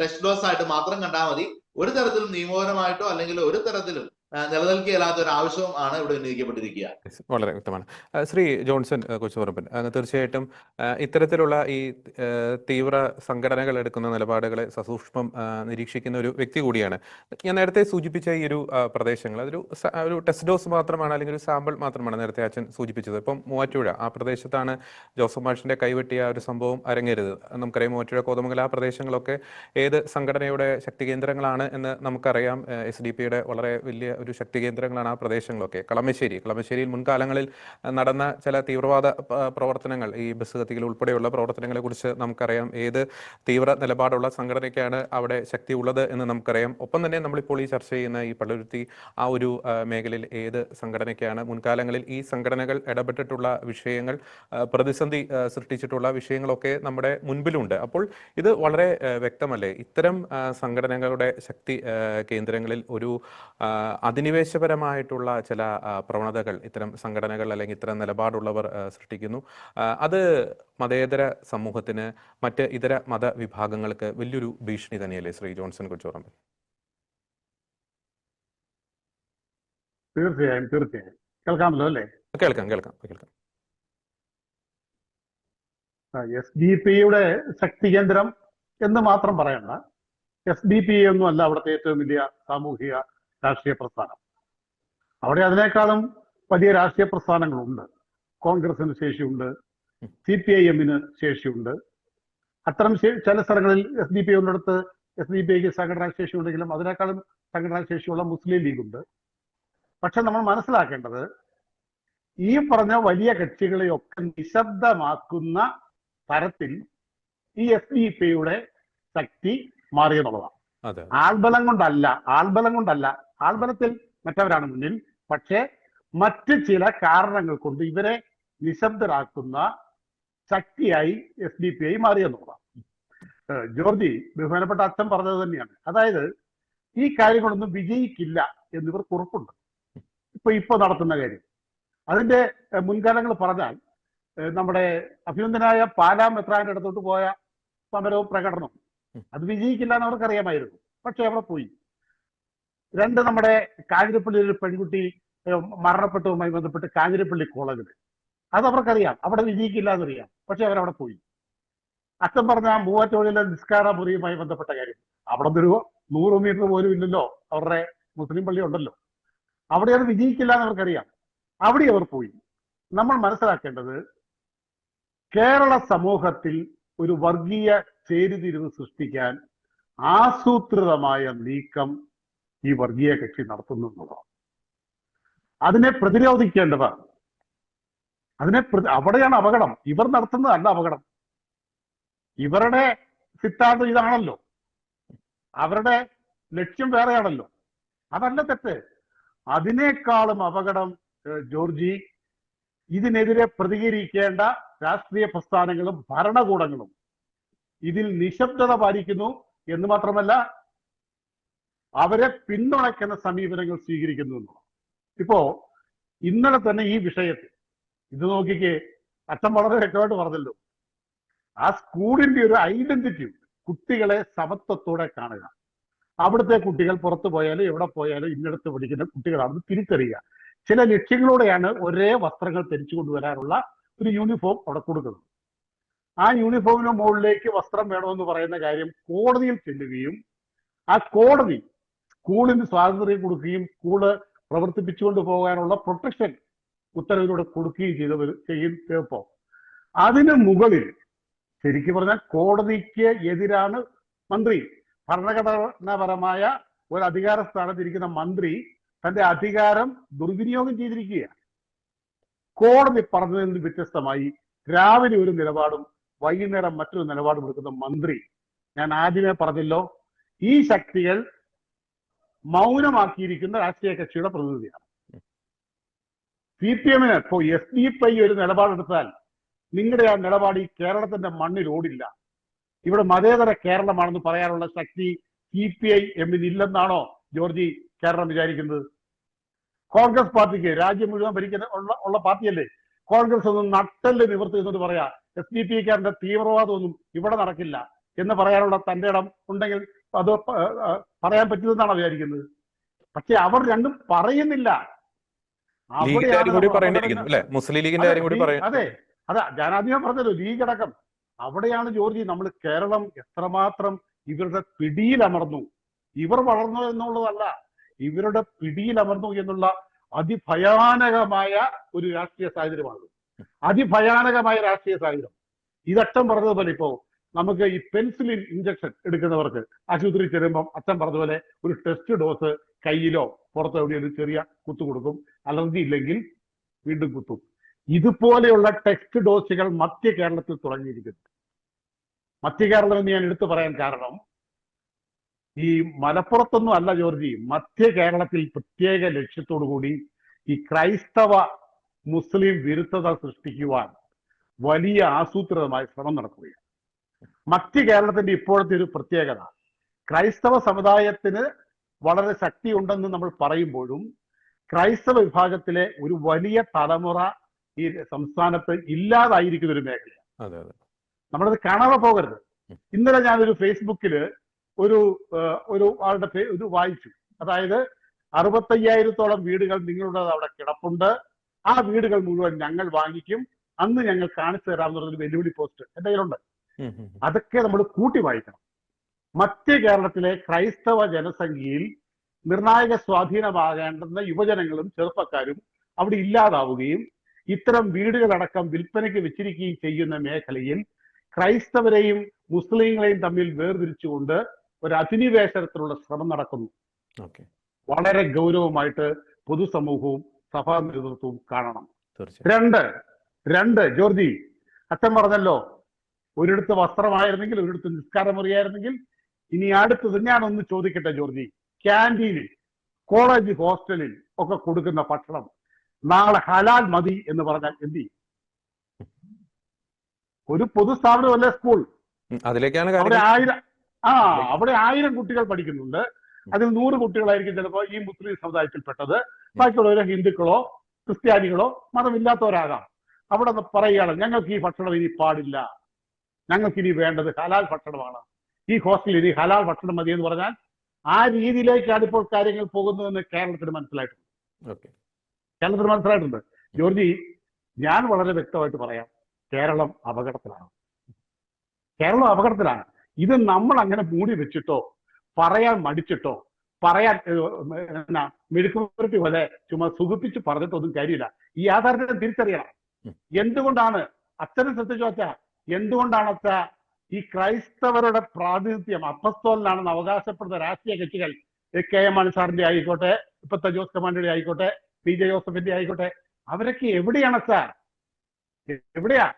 ടെസ്റ്റ് ഡോസ് ആയിട്ട് മാത്രം കണ്ടാൽ മതി. ഒരു തരത്തിലും നിയമപരമായിട്ടോ അല്ലെങ്കിൽ ഒരു തരത്തിലും നിലനിൽക്കുകയില്ലാത്ത ഒരു ആവശ്യവും ആണ് ഇവിടെ ഉന്നയിക്കപ്പെട്ടിരിക്കുക. വളരെ വ്യക്തമാണ്. ശ്രീ ജോൺസൺ കൊച്ചു പറമ്പൻ തീർച്ചയായിട്ടും ഇത്തരത്തിലുള്ള ഈ തീവ്ര സംഘടനകൾ എടുക്കുന്ന നിലപാടുകളെ സസൂക്ഷ്മം നിരീക്ഷിക്കുന്ന ഒരു വ്യക്തി കൂടിയാണ്. ഞാൻ നേരത്തെ സൂചിപ്പിച്ച ഈ ഒരു പ്രദേശങ്ങൾ അതൊരു ഒരു ടെസ്റ്റ് ഡോസ് മാത്രമാണ് അല്ലെങ്കിൽ ഒരു സാമ്പിൾ മാത്രമാണ് നേരത്തെ അച്ഛൻ സൂചിപ്പിച്ചത്. ഇപ്പം മൂവാറ്റുപുഴ ആ പ്രദേശത്താണ് ജോസഫ് മാഷിന്റെ കൈവെട്ടിയ ഒരു സംഭവം അരങ്ങരുത് നമുക്കറിയാം മൂവാറ്റുപുഴ കോതമംഗല ആ പ്രദേശങ്ങളൊക്കെ ഏത് സംഘടനയുടെ ശക്തി കേന്ദ്രങ്ങളാണ് എന്ന് നമുക്കറിയാം. എസ് ഡി പിയുടെ വളരെ വലിയ ഒരു ശക്തി കേന്ദ്രങ്ങളാണ് ആ പ്രദേശങ്ങളൊക്കെ. കളമശ്ശേരി കളമശ്ശേരിയിൽ മുൻകാലങ്ങളിൽ നടന്ന ചില തീവ്രവാദ പ്രവർത്തനങ്ങൾ ഈ ബസ് കത്തികൾ ഉൾപ്പെടെയുള്ള പ്രവർത്തനങ്ങളെ കുറിച്ച് നമുക്കറിയാം. ഏത് തീവ്ര നിലപാടുള്ള സംഘടനയ്ക്കാണ് അവിടെ ശക്തി ഉള്ളത് എന്ന് നമുക്കറിയാം. ഒപ്പം തന്നെ നമ്മളിപ്പോൾ ഈ ചർച്ച ചെയ്യുന്ന ഈ പള്ളുരുത്തി ആ ഒരു മേഖലയിൽ ഏത് സംഘടനയ്ക്കാണ് മുൻകാലങ്ങളിൽ ഈ സംഘടനകൾ ഇടപെട്ടിട്ടുള്ള വിഷയങ്ങൾ പ്രതിസന്ധി സൃഷ്ടിച്ചിട്ടുള്ള വിഷയങ്ങളൊക്കെ നമ്മുടെ മുൻപിലുണ്ട്. അപ്പോൾ ഇത് വളരെ വ്യക്തമല്ലേ? ഇത്തരം സംഘടനകളുടെ ശക്തി കേന്ദ്രങ്ങളിൽ ഒരു അധിനിവേശപരമായിട്ടുള്ള ചില പ്രവണതകൾ ഇത്തരം സംഘടനകൾ അല്ലെങ്കിൽ ഇത്തരം നിലപാടുള്ളവർ സൃഷ്ടിക്കുന്നു. അത് മതേതര സമൂഹത്തിന് മറ്റ് ഇതര മതവിഭാഗങ്ങൾക്ക് വലിയൊരു ഭീഷണി തന്നെയല്ലേ ശ്രീ ജോൺസൺ കൊച്ചോറമ്പൻ? തീർച്ചയായും തീർച്ചയായും. കേൾക്കാമല്ലോ അല്ലേ? കേൾക്കാം കേൾക്കാം കേൾക്കാം. എസ് ഡി പിയുടെ ശക്തി കേന്ദ്രം എന്ന് മാത്രം പറയണ്ട. എസ് ഡി പി ഒന്നും അല്ല അവിടുത്തെ ഏറ്റവും വലിയ സാമൂഹിക രാഷ്ട്രീയ പ്രസ്ഥാനം. അവിടെ അതിനേക്കാളും വലിയ രാഷ്ട്രീയ പ്രസ്ഥാനങ്ങളുണ്ട്. കോൺഗ്രസിന് ശേഷിയുണ്ട്. സി പി ഐ എമ്മിന് ശേഷിയുണ്ട്. അത്തരം ചില സ്ഥലങ്ങളിൽ എസ് ഡി പി ഉള്ളിടത്ത് എസ് ഡി പി ഐക്ക് സംഘടനാ ശേഷി ഉണ്ടെങ്കിലും അതിനേക്കാളും സംഘടനാ ശേഷിയുള്ള മുസ്ലിം ലീഗ് ഉണ്ട് പക്ഷെ നമ്മൾ മനസ്സിലാക്കേണ്ടത് ഈ പറഞ്ഞ വലിയ കക്ഷികളെയൊക്കെ നിശബ്ദമാക്കുന്ന തരത്തിൽ ഈ എസ് ഡി പിയുടെ ശക്തി മാറിയെന്നുള്ളതാണ്. ആൾബലം കൊണ്ടല്ല ആൾബലം കൊണ്ടല്ല ആൾബലത്തിൽ മറ്റവരാണ് മുന്നിൽ. പക്ഷേ മറ്റ് ചില കാരണങ്ങൾ കൊണ്ട് ഇവരെ നിശബ്ദരാക്കുന്ന ശക്തിയായി എസ് ഡി പി ഐ മാറിയെന്നുള്ളതാണ് ജോർജി ബഹുമാനപ്പെട്ട അച്ഛൻ പറഞ്ഞത് തന്നെയാണ്. അതായത് ഈ കാര്യങ്ങളൊന്നും വിജയിക്കില്ല എന്നിവർ കുറപ്പുണ്ട് ഇപ്പൊ ഇപ്പൊ നടത്തുന്ന കാര്യം. അതിന്റെ മുൻകാലങ്ങൾ പറഞ്ഞാൽ നമ്മുടെ അഭിനന്ദനായ പാലാ മെത്രാന്റെ അടുത്തോട്ട് പോയ സമരവും പ്രകടനവും. അത് വിജയിക്കില്ല എന്ന് അവർക്കറിയാമായിരുന്നു. പക്ഷെ അവിടെ പോയി. രണ്ട് നമ്മുടെ കാഞ്ഞിരപ്പള്ളിയിൽ ഒരു പെൺകുട്ടി മരണപ്പെട്ടതുമായി ബന്ധപ്പെട്ട് കാഞ്ഞിരപ്പള്ളി കോളേജിൽ. അത് അവർക്കറിയാം. അവിടെ വിജയിക്കില്ല എന്നറിയാം പക്ഷെ അവരവിടെ പോയി. അച്ഛൻ പറഞ്ഞ മൂവാറ്റോഴിലെ നിസ്കാര മുറിയുമായി ബന്ധപ്പെട്ട കാര്യം. അവിടെ ഒരു നൂറ് മീറ്റർ പോലും ഇല്ലല്ലോ. അവരുടെ മുസ്ലിം പള്ളി ഉണ്ടല്ലോ. അവിടെ അത് വിജയിക്കില്ല എന്ന് അവർക്കറിയാം. അവിടെ അവർ പോയി. നമ്മൾ മനസ്സിലാക്കേണ്ടത് കേരള സമൂഹത്തിൽ ഒരു വർഗീയ ചേരിതിരിവ് സൃഷ്ടിക്കാൻ ആസൂത്രിതമായ നീക്കം ഈ വർഗീയ കക്ഷി നടത്തുന്നു എന്നുള്ളതാണ് അതിനെ പ്രതിരോധിക്കേണ്ടതാണ് അതിനെ അവിടെയാണ് അപകടം. ഇവർ നടത്തുന്നതല്ല അപകടം. ഇവരുടെ സിദ്ധാന്തം ഇതാണല്ലോ. അവരുടെ ലക്ഷ്യം വേറെയാണല്ലോ. അതല്ല തെറ്റ്. അതിനേക്കാളും അപകടം ജോർജി ഇതിനെതിരെ പ്രതികരിക്കേണ്ട രാഷ്ട്രീയ പ്രസ്ഥാനങ്ങളും ഭരണകൂടങ്ങളും ഇതിൽ നിശബ്ദത പാലിക്കുന്നു എന്ന് മാത്രമല്ല അവരെ പിന്തുണയ്ക്കുന്ന സമീപനങ്ങൾ സ്വീകരിക്കുന്നു എന്നുള്ളതാണ്. ഇപ്പോ ഇന്നലെ തന്നെ ഈ വിഷയത്തിൽ ഇത് നോക്കിക്കേ അച്ഛൻ വളരെ വ്യക്തമായിട്ട് പറഞ്ഞല്ലോ. ആ സ്കൂളിന്റെ ഒരു ഐഡന്റിറ്റി കുട്ടികളെ സമത്വത്തോടെ കാണുക. അവിടുത്തെ കുട്ടികൾ പുറത്തു പോയാലും എവിടെ പോയാലും ഇന്നടത്ത് പഠിക്കുന്ന കുട്ടികളാണെന്ന് തിരിച്ചറിയുക. ചില ലക്ഷ്യങ്ങളോടെയാണ് ഒരേ വസ്ത്രങ്ങൾ ധരിച്ചു കൊണ്ടുവരാനുള്ള ഒരു യൂണിഫോം അവിടെ കൊടുക്കുന്നത്. ആ യൂണിഫോമിന് മുകളിലേക്ക് വസ്ത്രം വേണമെന്ന് പറയുന്ന കാര്യം കോടതിയിൽ ചെല്ലുകയും ആ കോടതി സ്കൂളിന് സ്വാതന്ത്ര്യം കൊടുക്കുകയും സ്കൂൾ പ്രവർത്തിപ്പിച്ചുകൊണ്ട് പോകാനുള്ള പ്രൊട്ടക്ഷൻ ഉത്തരവിലൂടെ കൊടുക്കുകയും ചെയ്ത ചെയ്യും ചെയ്തപ്പോ. അതിന് മുകളിൽ ശരിക്കും പറഞ്ഞാൽ കോടതിക്ക് എതിരാണ് മന്ത്രി. ഭരണഘടനാപരമായ ഒരു അധികാര സ്ഥാനത്തിരിക്കുന്ന മന്ത്രി തന്റെ അധികാരം ദുർവിനിയോഗം ചെയ്തിരിക്കുകയാണ്. കോടതി പറഞ്ഞതിൽ നിന്ന് വ്യത്യസ്തമായി രാവിലെ ഒരു നിലപാടും വൈകുന്നേരം മറ്റൊരു നിലപാടും എടുക്കുന്ന മന്ത്രി. ഞാൻ ആദ്യമേ പറഞ്ഞല്ലോ ഈ ശക്തികൾ മൗനമാക്കിയിരിക്കുന്ന രാഷ്ട്രീയ കക്ഷിയുടെ പ്രതിനിധിയാണ്. സി പി എമ്മിന് ഇപ്പോ എസ് ഡി പി ഐ ഒരു നിലപാടെടുത്താൽ നിങ്ങളുടെ ആ നിലപാട് ഈ കേരളത്തിന്റെ മണ്ണിൽ ഓടില്ല. ഇവിടെ മതേതര കേരളമാണെന്ന് പറയാനുള്ള ശക്തി സി പി ഐ എമ്മിന് ഇല്ലെന്നാണോ ജോർജി കേരളം വിചാരിക്കുന്നത്? കോൺഗ്രസ് പാർട്ടിക്ക് രാജ്യം മുഴുവൻ ഭരിക്കുന്ന ഉള്ള പാർട്ടിയല്ലേ? കോൺഗ്രസ് ഒന്നും നട്ടൽ നിവർത്തി എന്നിട്ട് പറയാ എസ് ഡി പി കാരന്റെ തീവ്രവാദമൊന്നും ഇവിടെ നടക്കില്ല എന്ന് പറയാനുള്ള തന്റെ ഇടം ഉണ്ടെങ്കിൽ അത് പറയാൻ പറ്റുമെന്നാണ് വിചാരിക്കുന്നത്? പക്ഷെ അവർ രണ്ടും പറയുന്നില്ല. അതെ, അതെ. ആദ്യമേ പറഞ്ഞല്ലോ ലീഗ് അടക്കം. അവിടെയാണ് ജോർജി നമ്മൾ കേരളം എത്രമാത്രം ഇവരുടെ പിടിയിൽ അമർന്നു. ഇവർ വളർന്നു എന്നുള്ളതല്ല ഇവരുടെ പിടിയിൽ അമർന്നു എന്നുള്ള അതിഭയാനകമായ ഒരു രാഷ്ട്രീയ സാഹചര്യമാണ് അതിഭയാനകമായ രാഷ്ട്രീയ സാഹചര്യം. ഇതട്ടം പറഞ്ഞതുപോലെ ഇപ്പോ നമുക്ക് ഈ പെൻസിലിൻ ഇഞ്ചക്ഷൻ എടുക്കുന്നവർക്ക് ആശുപത്രി ചെല്ലുമ്പം അച്ഛൻ പറഞ്ഞതുപോലെ ഒരു ടെസ്റ്റ് ഡോസ് കയ്യിലോ പുറത്തോ എവിടെയെങ്കിലും ചെറിയ കുത്തു കൊടുക്കും. അലർജി ഇല്ലെങ്കിൽ വീണ്ടും കുത്തും. ഇതുപോലെയുള്ള ടെസ്റ്റ് ഡോസുകൾ മധ്യ കേരളത്തിൽ തുടങ്ങിയിരിക്കുന്നു. മധ്യ കേരളം എന്ന് ഞാൻ എടുത്തു പറയാൻ കാരണം ഈ മലപ്പുറത്തൊന്നും അല്ല ജോർജി. മധ്യ കേരളത്തിൽ പ്രത്യേക ലക്ഷ്യത്തോടു കൂടി ഈ ക്രൈസ്തവ മുസ്ലിം വിരുദ്ധത സൃഷ്ടിക്കുവാൻ വലിയ ആസൂത്രിതമായ ശ്രമം നടക്കുകയാണ്. മധ്യ കേരളത്തിന്റെ ഇപ്പോഴത്തെ ഒരു പ്രത്യേകത. ക്രൈസ്തവ സമുദായത്തിന് വളരെ ശക്തി ഉണ്ടെന്ന് നമ്മൾ പറയുമ്പോഴും ക്രൈസ്തവ വിഭാഗത്തിലെ ഒരു വലിയ തലമുറ ഈ സംസ്ഥാനത്ത് ഇല്ലാതായിരിക്കുന്ന ഒരു മേഖല നമ്മളത് കാണാതെ പോകരുത്. ഇന്നലെ ഞാനൊരു ഫേസ്ബുക്കിൽ ഒരു ഒരു ആളുടെ ഇത് വായിച്ചു. അതായത് അറുപത്തയ്യായിരത്തോളം വീടുകൾ നിങ്ങളുടെ അവിടെ കിടപ്പുണ്ട്. ആ വീടുകൾ മുഴുവൻ ഞങ്ങൾ വാങ്ങിക്കും. അന്ന് ഞങ്ങൾ കാണിച്ചു തരാമെന്നുള്ളൊരു വെല്ലുവിളി പോസ്റ്റ് എന്റെ കയ്യിലുണ്ട്. അതൊക്കെ നമ്മൾ കൂട്ടി വായിക്കണം. മറ്റ് കേരളത്തിലെ ക്രൈസ്തവ ജനസംഖ്യയിൽ നിർണായക സ്വാധീനമാകേണ്ടുന്ന യുവജനങ്ങളും ചെറുപ്പക്കാരും അവിടെ ഇല്ലാതാവുകയും ഇത്തരം വീടുകളടക്കം വിൽപ്പനയ്ക്ക് വെച്ചിരിക്കുകയും ചെയ്യുന്ന മേഖലയിൽ ക്രൈസ്തവരെയും മുസ്ലിങ്ങളെയും തമ്മിൽ വേർതിരിച്ചുകൊണ്ട് ഒരു അധിനിവേശനത്തിലുള്ള ശ്രമം നടക്കുന്നു. വളരെ ഗൗരവമായിട്ട് പൊതുസമൂഹവും സഭാ നേതൃത്വവും കാണണം. രണ്ട് രണ്ട് ജോർജി അച്ഛൻ പറഞ്ഞല്ലോ ഒരിടത്ത് വസ്ത്രമായിരുന്നെങ്കിൽ ഒരിടത്ത് നിസ്കാരമുറിയായിരുന്നെങ്കിൽ ഇനി അടുത്തത് ഞാനൊന്ന് ചോദിക്കട്ടെ ജോർജി. ക്യാന്റീനിൽ കോളേജ് ഹോസ്റ്റലിൽ ഒക്കെ കൊടുക്കുന്ന ഭക്ഷണം നാളെ ഹലാൽ മതി എന്ന് പറഞ്ഞാൽ എന്ത് ചെയ്യും? ഒരു പൊതുസ്ഥാപനമല്ല സ്കൂൾ. അതിലേക്കാണ് അവിടെ ആയിരം ആ അവിടെ ആയിരം കുട്ടികൾ പഠിക്കുന്നുണ്ട്. അതിൽ നൂറ് കുട്ടികളായിരിക്കും ചിലപ്പോൾ ഈ മുസ്ലിം സമുദായത്തിൽപ്പെട്ടത്. ബാക്കിയുള്ളവരെ ഹിന്ദുക്കളോ ക്രിസ്ത്യാനികളോ മതമില്ലാത്തവരാകാം. അവിടെ പറയുകയാണ് ഞങ്ങൾക്ക് ഈ ഭക്ഷണം ഇനി പാടില്ല. ഞങ്ങൾക്ക് ഇനി വേണ്ടത് ഹലാൽ ഭക്ഷണമാണ്. ഈ ഹോസ്റ്റലിൽ ഇനി ഹലാൽ ഭക്ഷണം മതി എന്ന് പറഞ്ഞാൽ ആ രീതിയിലേക്കാണ് ഇപ്പോൾ കാര്യങ്ങൾ പോകുന്നതെന്ന് കേരളത്തിന് മനസ്സിലായിട്ടുണ്ട്. കേരളത്തിന് മനസ്സിലായിട്ടുണ്ട്. ജോർജി ഞാൻ വളരെ വ്യക്തമായിട്ട് പറയാം കേരളം അപകടത്തിലാണ്. കേരളം അപകടത്തിലാണ്. ഇത് നമ്മൾ അങ്ങനെ മൂടി വെച്ചിട്ടോ പറയാൻ മടിച്ചിട്ടോ പറയാൻ എന്നാ മെഴുക്കുപുരട്ടി പോലെ ചുമ സുഖിപ്പിച്ച് പറഞ്ഞിട്ടൊന്നും കാര്യമില്ല. ഈ യാഥാർത്ഥ്യം തിരിച്ചറിയണം. എന്തുകൊണ്ടാണ്? അച്ഛനെ ശ്രദ്ധിച്ചു വച്ച എന്തുകൊണ്ടാണ് ഈ ക്രൈസ്തവരുടെ പ്രാതിനിധ്യം അപ്പസ്തോലിനാണെന്ന് അവകാശപ്പെടുന്ന രാഷ്ട്രീയ കക്ഷികൾ? കെ. എം. മാണി സാറിന്റെ ആയിക്കോട്ടെ ഇപ്പത്തെ ജോസ് കമാൻഡിയുടെ ആയിക്കോട്ടെ പി. ജെ. ജോസഫിന്റെ ആയിക്കോട്ടെ അവരൊക്കെ എവിടെയാണ് സാർ? എവിടെയാ?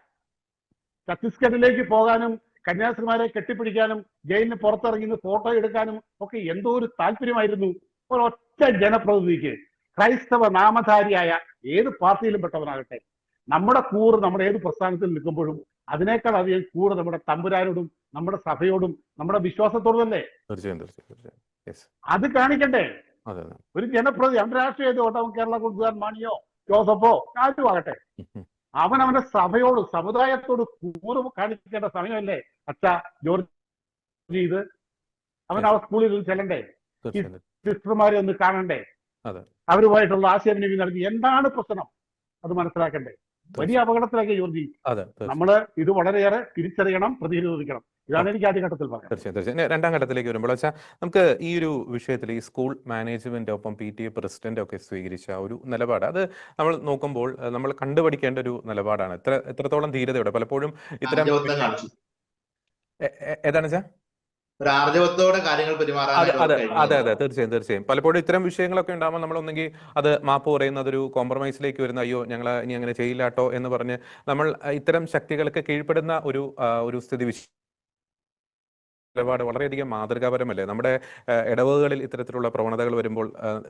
ഛത്തീസ്ഗഡിലേക്ക് പോകാനും കന്യാസ്ത്രീമാരെ കെട്ടിപ്പിടിക്കാനും ജയിലിന് പുറത്തിറങ്ങി ഫോട്ടോ എടുക്കാനും ഒക്കെ എന്തോ ഒരു താല്പര്യമായിരുന്നു ഒരൊറ്റ ജനപ്രതിനിധിക്ക്. ക്രൈസ്തവ നാമധാരിയായ ഏത് പാർട്ടിയിലും പെട്ടവനാകട്ടെ. നമ്മുടെ കൂറ് നമ്മുടെ ഏത് പ്രസ്ഥാനത്തിൽ നിൽക്കുമ്പോഴും അതിനേക്കാൾ അധികം കൂടെ നമ്മുടെ തമ്പുരാനോടും നമ്മുടെ സഭയോടും നമ്മുടെ വിശ്വാസത്തോടും തന്നെ തീർച്ചയായും തീർച്ചയായും. തീർച്ചയായും അത് കാണിക്കണ്ടേ? ഒരു ജനപ്രതി അന്താരാഷ്ട്രീയ ഓട്ടം കേരള കൊടുക്കാൻ മാണിയോ ജോസഫോ ആരും ആകട്ടെ. അവൻ അവന്റെ സഭയോട് സമുദായത്തോട് കൂറ് കാണിക്കേണ്ട സമയമല്ലേ? അച്ഛ ജോർജ് ഇത് അവൻ ആ സ്കൂളിൽ ചെല്ലണ്ടേ? സിസ്റ്റർമാരെ ഒന്ന് കാണണ്ടേ. അവരുമായിട്ടുള്ള ആശയവിനിമയം നടത്തി. എന്താണ് പ്രശ്നം? അത് മനസ്സിലാക്കണ്ടേ? വലിയ അപകടത്തിലേക്ക് ജോർജി അതെ തീർച്ചയായും. നമ്മൾ ഇത് വളരെയേറെ തിരിച്ചറിയണം പ്രതിരോധിക്കണം. ഇതാണ് എനിക്ക് ആദ്യഘട്ടത്തിൽ പറയാം തീർച്ചയായും തീർച്ചയായും. രണ്ടാം ഘട്ടത്തിലേക്ക് വരുമ്പോൾ വെച്ചാൽ നമുക്ക് ഈ ഒരു വിഷയത്തിൽ ഈ സ്കൂൾ മാനേജ്മെന്റ് ഒപ്പം പി ടി എ പ്രസിഡന്റ് ഒക്കെ സ്വീകരിച്ച ഒരു നിലപാട് അത് നമ്മൾ നോക്കുമ്പോൾ നമ്മൾ കണ്ടുപഠിക്കേണ്ട ഒരു നിലപാടാണ്. എത്ര എത്രത്തോളം ധീരതയോടെ പലപ്പോഴും ഇത്തരം ഏതാണ് വെച്ചാൽ ഒരു ആർജവത്തോടെ കാര്യങ്ങൾ അതെ അതെ അതെ അതെ തീർച്ചയായും തീർച്ചയായും. പലപ്പോഴും ഇത്തരം വിഷയങ്ങളൊക്കെ ഉണ്ടാകുമ്പോൾ നമ്മൾ ഒന്നെങ്കിൽ അത് മാപ്പ് പറയുന്ന അതൊരു കോംപ്രമൈസിലേക്ക് വരുന്ന അയ്യോ ഞങ്ങൾ ഇനി അങ്ങനെ ചെയ്യില്ലാട്ടോ എന്ന് പറഞ്ഞ് നമ്മൾ ഇത്തരം ശക്തികൾക്ക് കീഴ്പ്പെടുന്ന ഒരു ഒരു സ്ഥിതി വിശ നിലപാട് വളരെയധികം മാതൃകാപരമല്ലേ? നമ്മുടെ ഇടവുകളിൽ ഇടവകകളിൽ ഇത്തരത്തിലുള്ള പ്രവണതകൾ വരുമ്പോൾ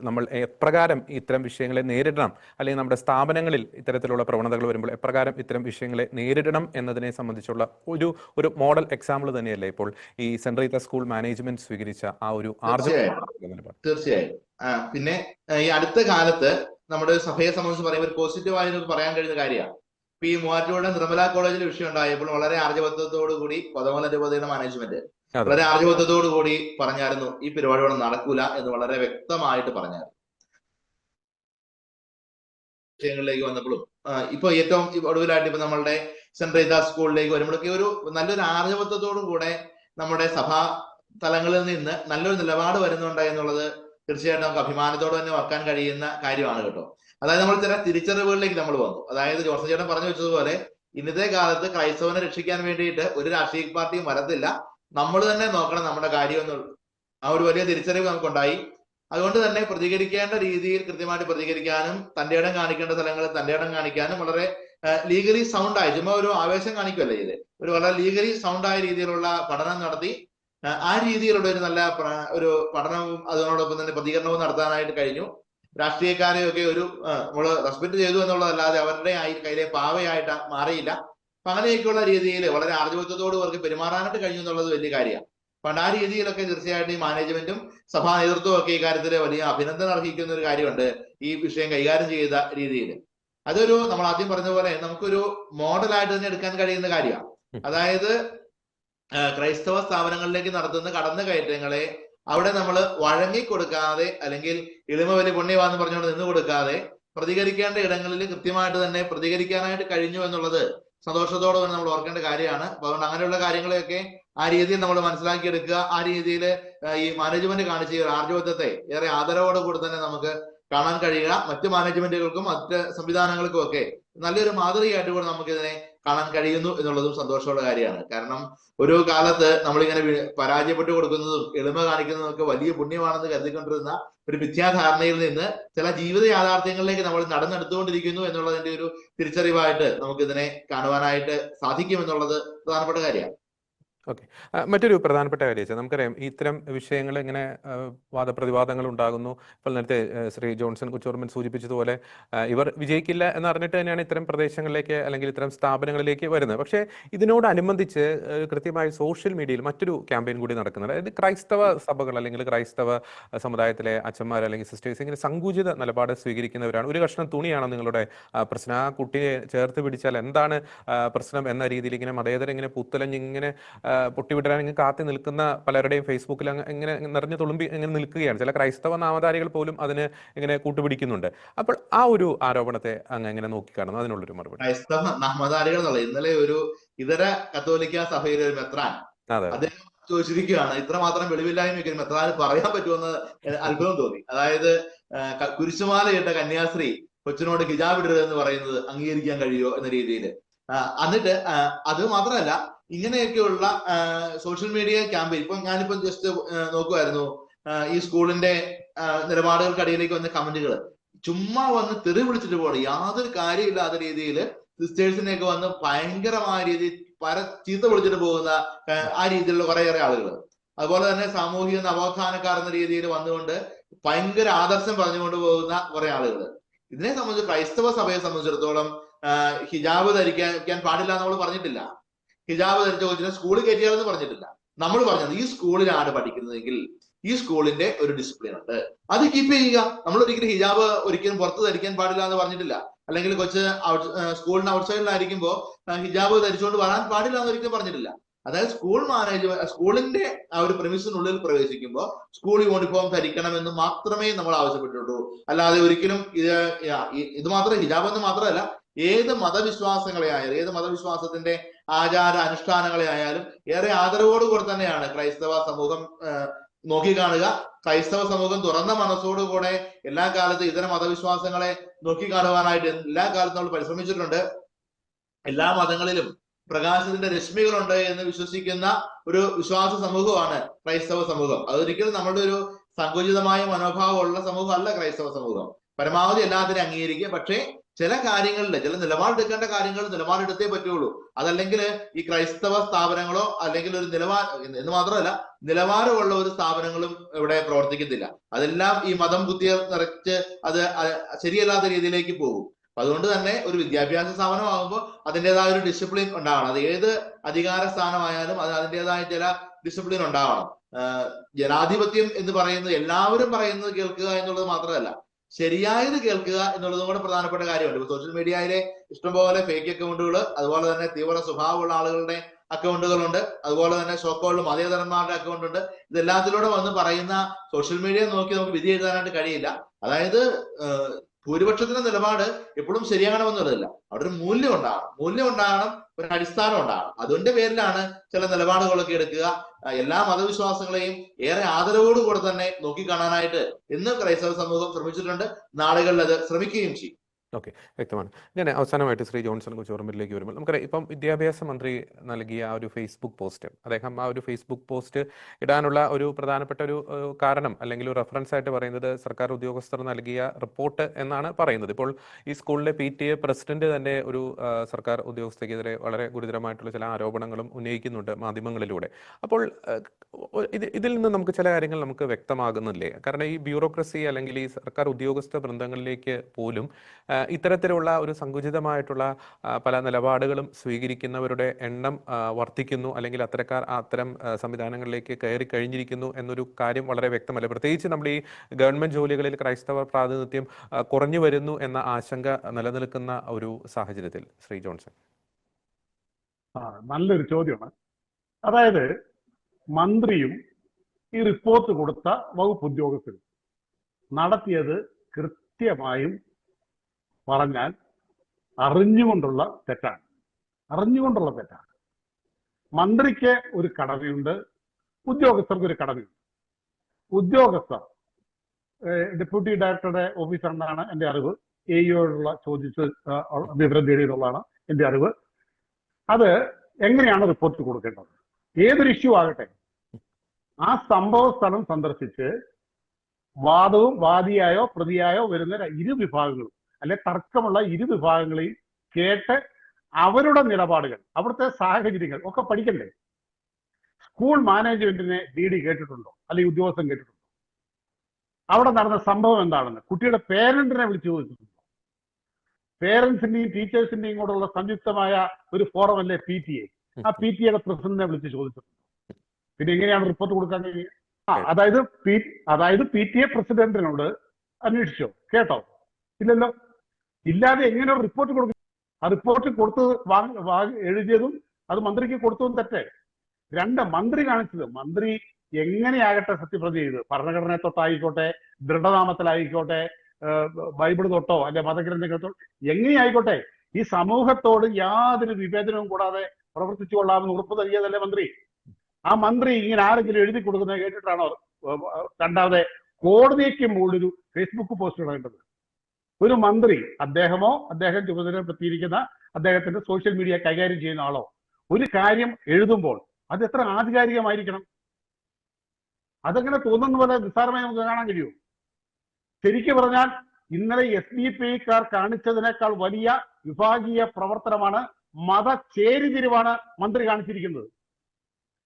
നമ്മൾ എപ്രകാരം ഇത്തരം വിഷയങ്ങളെ നേരിടണം? അല്ലെങ്കിൽ നമ്മുടെ സ്ഥാപനങ്ങളിൽ ഇത്തരത്തിലുള്ള പ്രവണതകൾ വരുമ്പോൾ എപ്രകാരം ഇത്തരം വിഷയങ്ങളെ നേരിടണം എന്നതിനെ സംബന്ധിച്ചുള്ള ഒരു ഒരു മോഡൽ എക്സാമ്പിൾ തന്നെയല്ലേ ഇപ്പോൾ ഈ സെൻട്രൽ സ്കൂൾ മാനേജ്മെന്റ് സ്വീകരിച്ച ആ ഒരു നിലപാട്? തീർച്ചയായും. പിന്നെ ഈ അടുത്ത കാലത്ത് നമ്മുടെ സഭയെ സംബന്ധിച്ച് പറയുമ്പോൾ ഒരു പോസിറ്റീവായി പറയാൻ കഴിയുന്ന കാര്യമാണ്. ഇപ്പൊ ഈ മൂവാറ്റുപുഴ നിർമ്മല കോളേജിൽ വിഷയം ഉണ്ടായപ്പോൾ വളരെ ആർജവത്വത്തോടു കൂടി കൊതമല രൂപതയുടെ മാനേജ്മെന്റ്. വളരെ ആർജവത്വത്തോടു കൂടി പറഞ്ഞായിരുന്നു ഈ പരിപാടി ഇവിടെ നടക്കൂല എന്ന് വളരെ വ്യക്തമായിട്ട് പറഞ്ഞായിരുന്നു. വിഷയങ്ങളിലേക്ക് വന്നപ്പോഴും ഇപ്പൊ ഏറ്റവും ഒടുവിലായിട്ട് ഇപ്പൊ നമ്മളുടെ റീത സ്കൂളിലേക്ക് വരുമ്പോഴൊക്കെ ഒരു നല്ലൊരു ആർജവത്വത്തോടു കൂടെ നമ്മുടെ സഭാ തലങ്ങളിൽ നിന്ന് നല്ലൊരു നിലപാട് വരുന്നുണ്ട് എന്നുള്ളത് തീർച്ചയായിട്ടും നമുക്ക് അഭിമാനത്തോടെ തന്നെ വെക്കാൻ കഴിയുന്ന കാര്യമാണ് കേട്ടോ. അതായത് നമ്മൾ ചില തിരിച്ചറിവുകളിലേക്ക് നമ്മൾ വന്നു. അതായത് ജോർജ് ചേട്ടൻ പറഞ്ഞു വെച്ചതുപോലെ ഇന്നത്തെ കാലത്ത് ക്രൈസ്തവനെ രക്ഷിക്കാൻ വേണ്ടിയിട്ട് ഒരു രാഷ്ട്രീയ പാർട്ടിയും വരത്തില്ല. നമ്മൾ തന്നെ നോക്കണം നമ്മുടെ കാര്യം എന്നുള്ള ആ ഒരു വലിയ തിരിച്ചറിവ് നമുക്കുണ്ടായി. അതുകൊണ്ട് തന്നെ പ്രതികരിക്കേണ്ട രീതിയിൽ കൃത്യമായിട്ട് പ്രതികരിക്കാനും തന്റെ ഇടം കാണിക്കേണ്ട സ്ഥലങ്ങളിൽ തന്റെ ഇടം കാണിക്കാനും വളരെ ലീഗലി സൗണ്ട് ആയി. ചുമ്മാ ഒരു ആവേശം കാണിക്കുമല്ലേ ഇത്? ഒരു വളരെ ലീഗലി സൗണ്ട് ആയ രീതിയിലുള്ള പഠനം നടത്തി ആ, രീതിയിലുള്ള ഒരു നല്ല ഒരു പഠനവും അതിനോടൊപ്പം തന്നെ പ്രതികരണവും നടത്താനായിട്ട് കഴിഞ്ഞു. രാഷ്ട്രീയക്കാരെയൊക്കെ ഒരു നമ്മൾ റെസ്പെക്ട് ചെയ്തു എന്നുള്ളതല്ലാതെ അവരുടെ കയ്യിലെ പാവയായിട്ട് മാറിയില്ല. അപ്പൊ അങ്ങനെയൊക്കെയുള്ള രീതിയിൽ വളരെ ആർജവത്വത്തോട് അവർക്ക് പെരുമാറാനായിട്ട് കഴിഞ്ഞു എന്നുള്ളത് വലിയ കാര്യമാണ്. പണ്ട് ആ രീതിയിലൊക്കെ തീർച്ചയായിട്ടും ഈ മാനേജ്മെന്റും സഭാ നേതൃത്വവും ഒക്കെ ഈ കാര്യത്തിൽ വലിയ അഭിനന്ദനം അർഹിക്കുന്ന ഒരു കാര്യമുണ്ട് ഈ വിഷയം കൈകാര്യം ചെയ്ത രീതിയിൽ അതൊരു നമ്മൾ ആദ്യം പറഞ്ഞ പോലെ നമുക്കൊരു മോഡലായിട്ട് തന്നെ എടുക്കാൻ കഴിയുന്ന കാര്യമാണ്. അതായത് ക്രൈസ്തവ സ്ഥാപനങ്ങളിലേക്ക് നടത്തുന്ന കടന്നുകയറ്റങ്ങളെ അവിടെ നമ്മൾ വഴങ്ങി കൊടുക്കാതെ അല്ലെങ്കിൽ എളിമ വലിയ പുണ്യവാന്ന് പറഞ്ഞുകൊണ്ട് നിന്ന് കൊടുക്കാതെ പ്രതികരിക്കേണ്ട ഇടങ്ങളിൽ കൃത്യമായിട്ട് തന്നെ പ്രതികരിക്കാനായിട്ട് കഴിഞ്ഞു എന്നുള്ളത് സന്തോഷത്തോടെ തന്നെ നമ്മൾ ഓർക്കേണ്ട കാര്യമാണ്. അപ്പൊ അതുകൊണ്ട് അങ്ങനെയുള്ള കാര്യങ്ങളെയൊക്കെ ആ രീതിയിൽ നമ്മൾ മനസ്സിലാക്കിയെടുക്കുക. ആ രീതിയിൽ ഈ മാനേജ്മെന്റ് കാണിച്ച ഈ ആർജവത്വത്തെ ഏറെ ആദരവോടെ കൂടി തന്നെ നമുക്ക് കാണാൻ കഴിയുക. മറ്റ് മാനേജ്മെന്റുകൾക്കും മറ്റ് സംവിധാനങ്ങൾക്കും ഒക്കെ നല്ലൊരു മാതൃകയായിട്ട് കൂടെ നമുക്ക് ഇതിനെ കാണാൻ കഴിയുന്നു എന്നുള്ളതും സന്തോഷമുള്ള കാര്യമാണ്. കാരണം ഒരു കാലത്ത് നമ്മളിങ്ങനെ പരാജയപ്പെട്ടു കൊടുക്കുന്നതും എളിമ കാണിക്കുന്നതും ഒക്കെ വലിയ പുണ്യമാണെന്ന് കരുതിക്കൊണ്ടിരുന്ന ഒരു മിഥ്യാധാരണയിൽ നിന്ന് ചില ജീവിത യാഥാർത്ഥ്യങ്ങളിലേക്ക് നമ്മൾ നടന്നെടുത്തുകൊണ്ടിരിക്കുന്നു എന്നുള്ളതിന്റെ ഒരു തിരിച്ചറിവായിട്ട് നമുക്ക് ഇതിനെ കാണുവാനായിട്ട് സാധിക്കും എന്നുള്ളത് പ്രധാനപ്പെട്ട കാര്യമാണ്. ആ, മറ്റൊരു പ്രധാനപ്പെട്ട കാര്യം നമുക്കറിയാം ഇത്തരം വിഷയങ്ങൾ ഇങ്ങനെ വാദപ്രതിവാദങ്ങൾ ഉണ്ടാകുന്നു. ഇപ്പോൾ നേരത്തെ ശ്രീ ജോൺസൺ കുച്ചോർമൻ സൂചിപ്പിച്ചതുപോലെ ഇവർ വിജയിക്കില്ല എന്ന് അറിഞ്ഞിട്ട് തന്നെയാണ് ഇത്തരം പ്രദേശങ്ങളിലേക്ക് അല്ലെങ്കിൽ ഇത്തരം സ്ഥാപനങ്ങളിലേക്ക് വരുന്നത്. പക്ഷേ ഇതിനോടനുബന്ധിച്ച് കൃത്യമായി സോഷ്യൽ മീഡിയയിൽ മറ്റൊരു ക്യാമ്പയിൻ കൂടി നടക്കുന്നുണ്ട്. അതായത് ക്രൈസ്തവ സഭകൾ അല്ലെങ്കിൽ ക്രൈസ്തവ സമുദായത്തിലെ അച്ഛന്മാർ അല്ലെങ്കിൽ സിസ്റ്റേഴ്സ് ഇങ്ങനെ സങ്കുചിത നിലപാട് സ്വീകരിക്കുന്നവരാണ്. ഒരു കഷ്ണം തുണിയാണ് നിങ്ങളുടെ പ്രശ്നം. ആ കുട്ടിയെ ചേർത്ത് പിടിച്ചാൽ എന്താണ് പ്രശ്നം എന്ന രീതിയിൽ ഇങ്ങനെ മതേതരം ഇങ്ങനെ പുത്തലഞ്ഞ് പൊട്ടിവിടാൻ ഇങ്ങനെ കാത്തി നിൽക്കുന്ന പലരുടെയും ഫേസ്ബുക്കിൽ അങ്ങ് ഇങ്ങനെ നിറഞ്ഞു തുളുമ്പി ഇങ്ങനെ നിൽക്കുകയാണ്. ചില ക്രൈസ്തവ നാമധാരികൾ പോലും അതിന് ഇങ്ങനെ കൂട്ടുപിടിക്കുന്നുണ്ട്. അപ്പോൾ ആ ഒരു ആരോപണത്തെ അങ്ങ് എങ്ങനെ നോക്കിക്കാണുന്നു? അതിനുള്ളൊരു മറുപടി. ക്രൈസ്തവ നാമധാരികൾ എന്നുള്ള ഇന്നലെ ഒരു ഇതര കത്തോലിക്ക സഭയിലെ ഒരു മെത്രാൻ അദ്ദേഹം ചോദിച്ചിരിക്കുകയാണ് ഇത്രമാത്രം വെളിവില്ലായ്മയൊക്കെ വെളിവില്ലായ്മ മെത്രാന് പറയാൻ പറ്റുമെന്ന് അത്ഭുതം തോന്നി. അതായത് ആ, ക- കുരിശുമാല ഇട്ട കന്യാസ്ത്രീ കൊച്ചിനോട് ഹിജാബ് ഇടരുത് എന്ന് പറയുന്നത് അംഗീകരിക്കാൻ കഴിയുമോ എന്ന രീതിയിൽ എന്നിട്ട് അത് മാത്രമല്ല ഇങ്ങനെയൊക്കെയുള്ള സോഷ്യൽ മീഡിയ ക്യാമ്പയിൻ ഇപ്പൊ ഞാനിപ്പോ ജസ്റ്റ് നോക്കുമായിരുന്നു ഈ സ്കൂളിന്റെ നിലപാടുകൾക്കടിയിലേക്ക് വന്ന കമന്റുകൾ. ചുമ്മാ വന്ന് തെറി വിളിച്ചിട്ട് പോകണം. യാതൊരു കാര്യമില്ലാത്ത രീതിയിൽ സിസ്റ്റേഴ്സിനെയൊക്കെ വന്ന് ഭയങ്കരമായ രീതിയിൽ പര ചീത്ത വിളിച്ചിട്ട് പോകുന്ന ആ, രീതിയിലുള്ള കുറേയേറെ ആളുകൾ അതുപോലെ തന്നെ സാമൂഹിക നവോത്ഥാനക്കാർ എന്ന രീതിയിൽ വന്നുകൊണ്ട് ഭയങ്കര ആദർശം പറഞ്ഞുകൊണ്ട് പോകുന്ന കുറെ ആളുകൾ ഇതിനെ സംബന്ധിച്ച് ക്രൈസ്തവ സഭയെ സംബന്ധിച്ചിടത്തോളം ഹിജാബ് ധരിക്കാൻ പാടില്ല എന്ന് നമ്മൾ പറഞ്ഞിട്ടില്ല. ഹിജാബ് ധരിച്ച കൊച്ചിനെ സ്കൂളിൽ കയറ്റിയാലെന്ന് പറഞ്ഞിട്ടില്ല. നമ്മൾ പറഞ്ഞത് ഈ സ്കൂളിലാണ് പഠിക്കുന്നതെങ്കിൽ ഈ സ്കൂളിന്റെ ഒരു ഡിസിപ്ലിൻ ഉണ്ട്. അത് കീപ്പ് ചെയ്യുക. നമ്മൾ ഒരിക്കലും ഹിജാബ് ഒരിക്കലും പുറത്ത് ധരിക്കാൻ പാടില്ല എന്ന് പറഞ്ഞിട്ടില്ല. അല്ലെങ്കിൽ കൊച്ച് സ്കൂളിന് ഔട്ട്സൈഡിലായിരിക്കുമ്പോൾ ഹിജാബ് ധരിച്ചുകൊണ്ട് വരാൻ പാടില്ല എന്ന് ഒരിക്കലും പറഞ്ഞിട്ടില്ല. അതായത് സ്കൂൾ മാനേജ്മെന്റ് സ്കൂളിന്റെ ആ ഒരു പ്രമിസിനുള്ളിൽ പ്രവേശിക്കുമ്പോൾ സ്കൂൾ യൂണിഫോം ധരിക്കണമെന്ന് മാത്രമേ നമ്മൾ ആവശ്യപ്പെട്ടിട്ടുള്ളൂ. അല്ലാതെ ഒരിക്കലും ഇത് ഇത് മാത്രം ഹിജാബ് എന്ന് മാത്രമല്ല ഏത് മതവിശ്വാസങ്ങളെ ആയാലും ഏത് മതവിശ്വാസത്തിന്റെ ആചാര അനുഷ്ഠാനങ്ങളെ ആയാലും ഏറെ ആദരവോടുകൂടി തന്നെയാണ് ക്രൈസ്തവ സമൂഹം നോക്കിക്കാണുക ക്രൈസ്തവ സമൂഹം തുറന്ന മനസ്സോടുകൂടെ എല്ലാ കാലത്തും ഇതര മതവിശ്വാസങ്ങളെ നോക്കിക്കാണുവാനായിട്ട് എല്ലാ കാലത്തും നമ്മൾ പരിശ്രമിച്ചിട്ടുണ്ട്. എല്ലാ മതങ്ങളിലും പ്രകാശത്തിന്റെ രശ്മികളുണ്ട് എന്ന് വിശ്വസിക്കുന്ന ഒരു വിശ്വാസ സമൂഹമാണ് ക്രൈസ്തവ സമൂഹം. അതൊരിക്കലും നമ്മളുടെ ഒരു സങ്കുചിതമായ മനോഭാവമുള്ള സമൂഹമല്ല ക്രൈസ്തവ സമൂഹം. പരമാവധി എല്ലാത്തിനും അംഗീകരിക്കുക. പക്ഷേ ചില കാര്യങ്ങളിൽ ചില നിലപാടെടുക്കേണ്ട കാര്യങ്ങൾ നിലപാടെടുത്തേ പറ്റുള്ളൂ അതല്ലെങ്കിൽ ഈ ക്രൈസ്തവ സ്ഥാപനങ്ങളോ അല്ലെങ്കിൽ ഒരു നിലവാര എന്ന് മാത്രമല്ല നിലവാരമുള്ള ഒരു സ്ഥാപനങ്ങളും ഇവിടെ പ്രവർത്തിക്കത്തില്ല. അതെല്ലാം ഈ മതം കുത്തിയ നിറച്ച് അത് ശരിയല്ലാത്ത രീതിയിലേക്ക് പോകും. അതുകൊണ്ട് തന്നെ ഒരു വിദ്യാഭ്യാസ സ്ഥാപനമാകുമ്പോൾ അതിന്റെതായ ഒരു ഡിസിപ്ലിൻ ഉണ്ടാവണം. അത് ഏത് അധികാര സ്ഥാനമായാലും അത് അതിന്റെതായ ചില ഡിസിപ്ലിൻ ഉണ്ടാവണം. ജനാധിപത്യം എന്ന് പറയുന്നത് എല്ലാവരും പറയുന്നത് കേൾക്കുക എന്നുള്ളത് മാത്രമല്ല. ശരിയായത് കേൾക്കുക എന്നുള്ളതും കൂടെ പ്രധാനപ്പെട്ട കാര്യമുണ്ട്. ഇപ്പൊ സോഷ്യൽ മീഡിയയിലെ ഇഷ്ടംപോലെ ഫേക്ക് അക്കൗണ്ടുകൾ അതുപോലെ തന്നെ തീവ്ര സ്വഭാവമുള്ള ആളുകളുടെ അക്കൗണ്ടുകളുണ്ട് അതുപോലെ തന്നെ ഷോക്കോളിൽ മതേതരന്മാരുടെ അക്കൗണ്ട് ഉണ്ട് ഇതെല്ലാത്തിലൂടെ വന്ന് പറയുന്ന സോഷ്യൽ മീഡിയ നോക്കി നമുക്ക് വിധി എഴുതാനായിട്ട് കഴിയില്ല. അതായത് ഭൂരിപക്ഷത്തിന്റെ നിലപാട് എപ്പോഴും ശരിയാകണമെന്നുള്ളതല്ല അവിടെ ഒരു മൂല്യം ഉണ്ടാകണം. മൂല്യം ഉണ്ടാകണം ഒരു അടിസ്ഥാനം ഉണ്ടാകണം. അതിന്റെ പേരിലാണ് ചില നിലപാടുകളൊക്കെ എടുക്കുക. എല്ലാ മതവിശ്വാസങ്ങളെയും ഏറെ ആദരവോടുകൂടെ തന്നെ നോക്കിക്കാണാനായിട്ട് ഇന്ന് ക്രൈസ്തവ സമൂഹം ശ്രമിച്ചിട്ടുണ്ട്. നാളുകളിൽ അത് ശ്രമിക്കുകയും ചെയ്യും. വ്യക്തമാണ്. ഞാൻ അവസാനമായിട്ട് ശ്രീ ജോൺസൺ ഓർമ്മയിലേക്ക് വരുമ്പോൾ നമുക്കറിയാം ഇപ്പം വിദ്യാഭ്യാസ മന്ത്രി നൽകിയ ആ ഒരു ഫേസ്ബുക്ക് പോസ്റ്റ് അദ്ദേഹം ആ ഒരു ഫേസ്ബുക്ക് പോസ്റ്റ് ഇടാനുള്ള ഒരു പ്രധാനപ്പെട്ട ഒരു കാരണം അല്ലെങ്കിൽ ഒരു റെഫറൻസ് ആയിട്ട് പറയുന്നത് സർക്കാർ ഉദ്യോഗസ്ഥർ നൽകിയ റിപ്പോർട്ട് എന്നാണ് പറയുന്നത്. ഇപ്പോൾ ഈ സ്കൂളിലെ പി ടി എ പ്രസിഡന്റ് തന്നെ ഒരു സർക്കാർ ഉദ്യോഗസ്ഥയ്ക്കെതിരെ വളരെ ഗുരുതരമായിട്ടുള്ള ചില ആരോപണങ്ങളും ഉന്നയിക്കുന്നുണ്ട് മാധ്യമങ്ങളിലൂടെ. അപ്പോൾ ഇത് ഇതിൽ നിന്ന് നമുക്ക് ചില കാര്യങ്ങൾ നമുക്ക് വ്യക്തമാകുന്നില്ലേ? കാരണം ഈ ബ്യൂറോക്രസി അല്ലെങ്കിൽ ഈ സർക്കാർ ഉദ്യോഗസ്ഥ ബൃന്ദങ്ങളിലേക്ക് പോലും ഇത്തരത്തിലുള്ള ഒരു സങ്കുചിതമായിട്ടുള്ള പല നിലപാടുകളും സ്വീകരിക്കുന്നവരുടെ എണ്ണം വർദ്ധിക്കുന്നു. അല്ലെങ്കിൽ അത്തരക്കാർ അത്തരം സംവിധാനങ്ങളിലേക്ക് കയറി കഴിഞ്ഞിരിക്കുന്നു എന്നൊരു കാര്യം വളരെ വ്യക്തമല്ല. പ്രത്യേകിച്ച് നമ്മൾ ഈ ഗവൺമെന്റ് ജോലികളിൽ ക്രൈസ്തവ പ്രാതിനിധ്യം കുറഞ്ഞു വരുന്നു എന്ന ആശങ്ക നിലനിൽക്കുന്ന ഒരു സാഹചര്യത്തിൽ. ശ്രീ ജോൺസൺ. നല്ലൊരു ചോദ്യമാണ്. അതായത് മന്ത്രിയും ഈ റിപ്പോർട്ട് കൊടുത്ത വകുപ്പ് ഉദ്യോഗസ്ഥരും നടത്തിയത് കൃത്യമായും പറഞ്ഞാൽ അറിഞ്ഞുകൊണ്ടുള്ള തെറ്റാണ്. അറിഞ്ഞുകൊണ്ടുള്ള തെറ്റാണ്. മന്ത്രിക്ക് ഒരു കടമയുണ്ട് ഉദ്യോഗസ്ഥർക്ക് ഒരു കടമയുണ്ട്. ഉദ്യോഗസ്ഥർ ഡെപ്യൂട്ടി ഡയറക്ടറുടെ ഓഫീസറിനാണ് എന്റെ അറിവ്. എ ഇയോടുള്ള ചോദിച്ച് വിവരം തേടിയതുള്ളതാണ് എന്റെ അറിവ്. അത് എങ്ങനെയാണ് റിപ്പോർട്ട് കൊടുക്കേണ്ടത്? ഏതൊരു ഇഷ്യൂ ആകട്ടെ ആ സംഭവ സ്ഥലം സന്ദർശിച്ച് വാദവും വാദിയായോ പ്രതിയായോ വരുന്ന ഇരു വിഭാഗങ്ങളും അല്ലെ തർക്കമുള്ള ഇരു വിഭാഗങ്ങളെയും കേട്ട് അവരുടെ നിലപാടുകൾ അവിടുത്തെ സാഹചര്യങ്ങൾ ഒക്കെ പഠിക്കണ്ടേ? സ്കൂൾ മാനേജ്മെന്റിനെ ഡി ഡി കേട്ടിട്ടുണ്ടോ? അല്ലെങ്കിൽ ഉദ്യോഗസ്ഥൻ കേട്ടിട്ടുണ്ടോ? അവിടെ നടന്ന സംഭവം എന്താണെന്ന് കുട്ടിയുടെ പേരന്റിനെ വിളിച്ചു ചോദിച്ചിട്ടുണ്ടോ? പേരൻസിന്റെയും ടീച്ചേഴ്സിന്റെയും കൂടെയുള്ള സംയുക്തമായ ഒരു ഫോറം അല്ലേ പി ടി എ? ആ പി ടി എയുടെ പ്രസിഡന്റിനെ വിളിച്ച് ചോദിച്ചിട്ടുണ്ട്? പിന്നെ എങ്ങനെയാണ് റിപ്പോർട്ട് കൊടുക്കാൻ കഴിയുക? ആ അതായത് പി അതായത് പി ടി എ പ്രസിഡന്റിനോട് അന്വേഷിച്ചോ? കേട്ടോ? ഇല്ലല്ലോ? ഇല്ലാതെ എങ്ങനെ റിപ്പോർട്ട് കൊടുക്കും? ആ റിപ്പോർട്ട് കൊടുത്ത് എഴുതിയതും അത് മന്ത്രിക്ക് കൊടുത്തതും തെറ്റേ. രണ്ട് മന്ത്രി കാണിച്ചത്. മന്ത്രി എങ്ങനെയാകട്ടെ സത്യപ്രതി ചെയ്ത്. ഭരണഘടനയെ തൊട്ടായിക്കോട്ടെ ദൃഢനാമത്തിലായിക്കോട്ടെ ബൈബിൾ തൊട്ടോ അല്ലെ മതഗ്രന്ഥങ്ങളോ എങ്ങനെയായിക്കോട്ടെ ഈ സമൂഹത്തോട് യാതൊരു വിവേചനവും കൂടാതെ പ്രവർത്തിച്ചു കൊള്ളാമെന്ന് ഉറപ്പ് നൽകിയതല്ലേ മന്ത്രി? ആ മന്ത്രി ഇങ്ങനെ ആരെങ്കിലും എഴുതി കൊടുക്കുന്നത് കേട്ടിട്ടാണോ? കണ്ടാതെ കോടതിക്ക് മുകളിൽ ഒരു ഫേസ്ബുക്ക് പോസ്റ്റ് ഇടേണ്ടത് ഒരു മന്ത്രി അദ്ദേഹമോ അദ്ദേഹം ചുമതലപ്പെടുത്തിയിരിക്കുന്ന അദ്ദേഹത്തിന്റെ സോഷ്യൽ മീഡിയ കൈകാര്യം ചെയ്യുന്ന ആളോ ഒരു കാര്യം എഴുതുമ്പോൾ അത് എത്ര ആധികാരികമായിരിക്കണം? അതങ്ങനെ തോന്നുന്ന പോലെ നിസ്സാരമായി നമുക്ക് കാണാൻ കഴിയൂ? ശരിക്കും പറഞ്ഞാൽ ഇന്നലെ എസ് ഡി പി ഐക്കാർ കാണിച്ചതിനേക്കാൾ വലിയ വിഭാഗീയ പ്രവർത്തനമാണ് മത ചേരിതിരിവാണ് മന്ത്രി കാണിച്ചിരിക്കുന്നത്.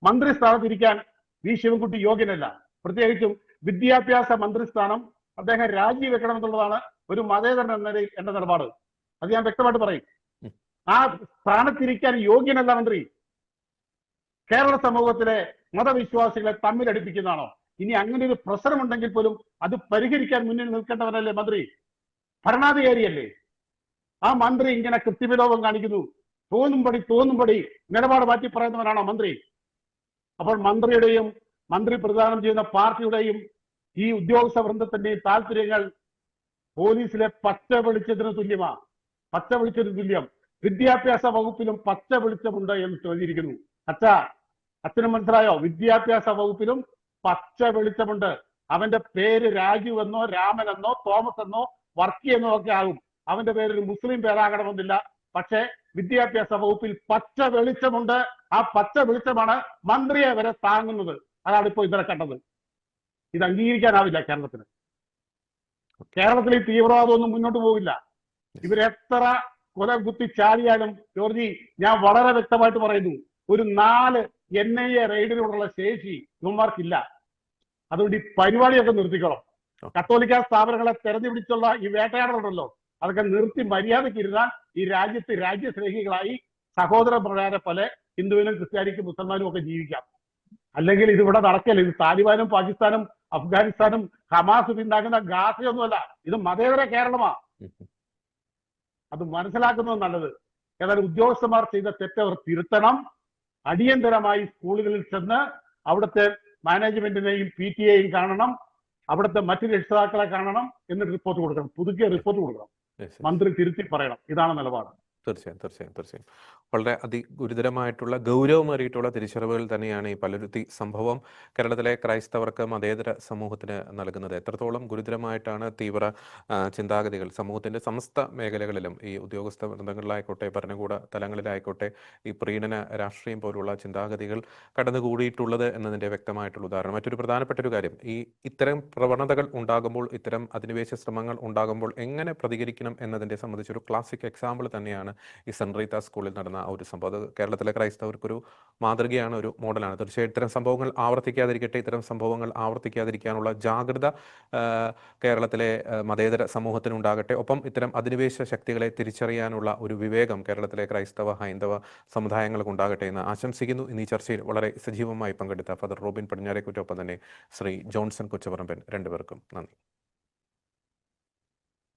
മന്ത്രി സ്ഥാനത്തിരിക്കാൻ വി. ശിവൻകുട്ടി യോഗ്യനല്ല. പ്രത്യേകിച്ചും വിദ്യാഭ്യാസ മന്ത്രിസ്ഥാനം അദ്ദേഹം രാജിവെക്കണമെന്നുള്ളതാണ് ഒരു മതേതരൻ എന്ന നിലയിൽ എന്റെ നിലപാട്. അത് ഞാൻ വ്യക്തമായിട്ട് പറയും. ആ സ്ഥാനത്തിരിക്കാൻ യോഗ്യനല്ല മന്ത്രി. കേരള സമൂഹത്തിലെ മതവിശ്വാസികളെ തമ്മിലടിപ്പിക്കുന്നതാണോ? ഇനി അങ്ങനെ ഒരു പ്രശ്നമുണ്ടെങ്കിൽ പോലും അത് പരിഹരിക്കാൻ മുന്നിൽ നിൽക്കേണ്ടവരല്ലേ മന്ത്രി? ഭരണാധികാരിയല്ലേ? ആ മന്ത്രി ഇങ്ങനെ കൃത്യവിലോപം കാണിക്കുന്നു. തോന്നുംപടി തോന്നുംപടി നിലപാട് മാറ്റി പറയുന്നവനാണോ മന്ത്രി? അപ്പോൾ മന്ത്രിയുടെയും മന്ത്രി പ്രദാനം ചെയ്യുന്ന പാർട്ടിയുടെയും ഈ ഉദ്യോഗസ്ഥ വൃന്ദത്തിന്റെയും താല്പര്യങ്ങൾ പോലീസിലെ പച്ച വെളിച്ചത്തിന് തുല്യമാ. പച്ച വെളിച്ചത്തിന് തുല്യം. വിദ്യാഭ്യാസ വകുപ്പിലും പച്ച വെളിച്ചമുണ്ട് എന്ന് ചോദിച്ചിരിക്കുന്നു അച്ഛ അച്ഛനും മനസ്സിലായോ? വിദ്യാഭ്യാസ വകുപ്പിലും പച്ച വെളിച്ചമുണ്ട്. അവന്റെ പേര് രാജു എന്നോ രാമൻ എന്നോ തോമസ് എന്നോ വർക്കി എന്നോ ഒക്കെ ആകും. അവന്റെ പേര് ഒരു മുസ്ലിം പേരാകണമെന്നില്ല. പക്ഷേ വിദ്യാഭ്യാസ വകുപ്പിൽ പച്ച വെളിച്ചമുണ്ട്. ആ പച്ച വെളിച്ചമാണ് മന്ത്രിയെ വരെ താങ്ങുന്നത്. അതാണ് ഇപ്പോൾ ഇന്നലെ കണ്ടത്. ഇത് അംഗീകരിക്കാനാവില്ല കേരളത്തിന്. കേരളത്തിൽ ഈ തീവ്രവാദമൊന്നും മുന്നോട്ട് പോകില്ല ഇവരെത്ര കൊല കുത്തി ചാടിയാലും ജോർജി ഞാൻ വളരെ വ്യക്തമായിട്ട് പറയുന്നു ഒരു നാല് എൻ ഐ എ റെയ്ഡിനോടുള്ള ശേഷി ഇവന്മാർക്കില്ല. അതുകൊണ്ട് ഈ പരിപാടിയൊക്കെ നിർത്തിക്കണം കത്തോലിക്ക സ്ഥാപനങ്ങളെ തെരഞ്ഞുപിടിച്ചുള്ള ഈ വേട്ടയാടലുണ്ടല്ലോ അതൊക്കെ നിർത്തി മര്യാദയ്ക്ക് ഇരുന്നാൽ ഈ രാജ്യത്ത് രാജ്യസ്നേഹികളായി പ്രകാരം പോലെ ഹിന്ദുവിനും ക്രിസ്ത്യാനിക്കും മുസൽമാനും ഒക്കെ ജീവിക്കാം. അല്ലെങ്കിൽ ഇത് ഇവിടെ നടക്കല്ല? ഇത് താലിബാനും പാകിസ്ഥാനും അഫ്ഗാനിസ്ഥാനും ഹമാസ് ഉണ്ടാക്കുന്ന ഗാസയൊന്നുമല്ല. ഇത് മതേതര കേരളമാ. അത് മനസ്സിലാക്കുന്നത് നല്ലത്. ഏതായാലും ഉദ്യോഗസ്ഥന്മാർ ചെയ്ത തെറ്റവർ തിരുത്തണം. അടിയന്തരമായി സ്കൂളുകളിൽ ചെന്ന് അവിടുത്തെ മാനേജ്മെന്റിനെയും പി ടി എയും കാണണം. അവിടുത്തെ മറ്റു രക്ഷിതാക്കളെ കാണണം എന്നിട്ട് റിപ്പോർട്ട് കൊടുക്കണം. പുതുക്കിയ റിപ്പോർട്ട് കൊടുക്കണം. മന്ത്രി തിരുത്തി പറയണം. ഇതാണ് നിലപാട്. തീർച്ചയായും തീർച്ചയായും തീർച്ചയായും. വളരെ അതി ഗുരുതരമായിട്ടുള്ള ഗൗരവമേറിയിട്ടുള്ള തിരിച്ചറിവുകൾ തന്നെയാണ് ഈ പലരുത്തി സംഭവം. കേരളത്തിലെ ക്രൈസ്തവർക്ക് മതേതര സമൂഹത്തിന് നൽകുന്നത്. എത്രത്തോളം ഗുരുതരമായിട്ടാണ് തീവ്ര ചിന്താഗതികൾ. സമൂഹത്തിന്റെ സമസ്ത മേഖലകളിലും ഈ ഉദ്യോഗസ്ഥ വൃന്ദങ്ങളിലായിക്കോട്ടെ ഭരണകൂട തലങ്ങളിലായിക്കോട്ടെ ഈ പ്രീണന രാഷ്ട്രീയം പോലുള്ള ചിന്താഗതികൾ കടന്നുകൂടിയിട്ടുള്ളത് എന്നതിന്റെ വ്യക്തമായിട്ടുള്ള ഉദാഹരണം. മറ്റൊരു പ്രധാനപ്പെട്ട ഒരു കാര്യം. ഈ ഇത്തരം പ്രവണതകൾ ഉണ്ടാകുമ്പോൾ ഇത്തരം അധിനിവേശ ശ്രമങ്ങൾ ഉണ്ടാകുമ്പോൾ എങ്ങനെ പ്രതികരിക്കണം എന്നതിന്റെ സംബന്ധിച്ചൊരു ക്ലാസിക് എക്സാമ്പിൾ തന്നെയാണ് ഈ റീത്ത സ്കൂളിൽ നടന്ന ആ ഒരു സംഭവം. അത് കേരളത്തിലെ ക്രൈസ്തവർക്കൊരു മാതൃകയാണ് ഒരു മോഡലാണ്. തീർച്ചയായും ഇത്തരം സംഭവങ്ങൾ ആവർത്തിക്കാതിരിക്കട്ടെ ഇത്തരം സംഭവങ്ങൾ ആവർത്തിക്കാതിരിക്കാനുള്ള ജാഗ്രത കേരളത്തിലെ മതേതര സമൂഹത്തിനുണ്ടാകട്ടെ. ഒപ്പം ഇത്തരം അധിനിവേശ ശക്തികളെ തിരിച്ചറിയാനുള്ള ഒരു വിവേകം കേരളത്തിലെ ക്രൈസ്തവ ഹൈന്ദവ സമുദായങ്ങൾക്ക് ഉണ്ടാകട്ടെ എന്ന് ആശംസിക്കുന്നു. ഇന്ന് ഈ ചർച്ചയിൽ വളരെ സജീവമായി പങ്കെടുത്ത ഫാദർ റോബിൻ പടിഞ്ഞാറേക്കുറ്റൊപ്പം തന്നെ ശ്രീ ജോൺസൺ കൊച്ചപറമ്പൻ രണ്ടുപേർക്കും നന്ദി.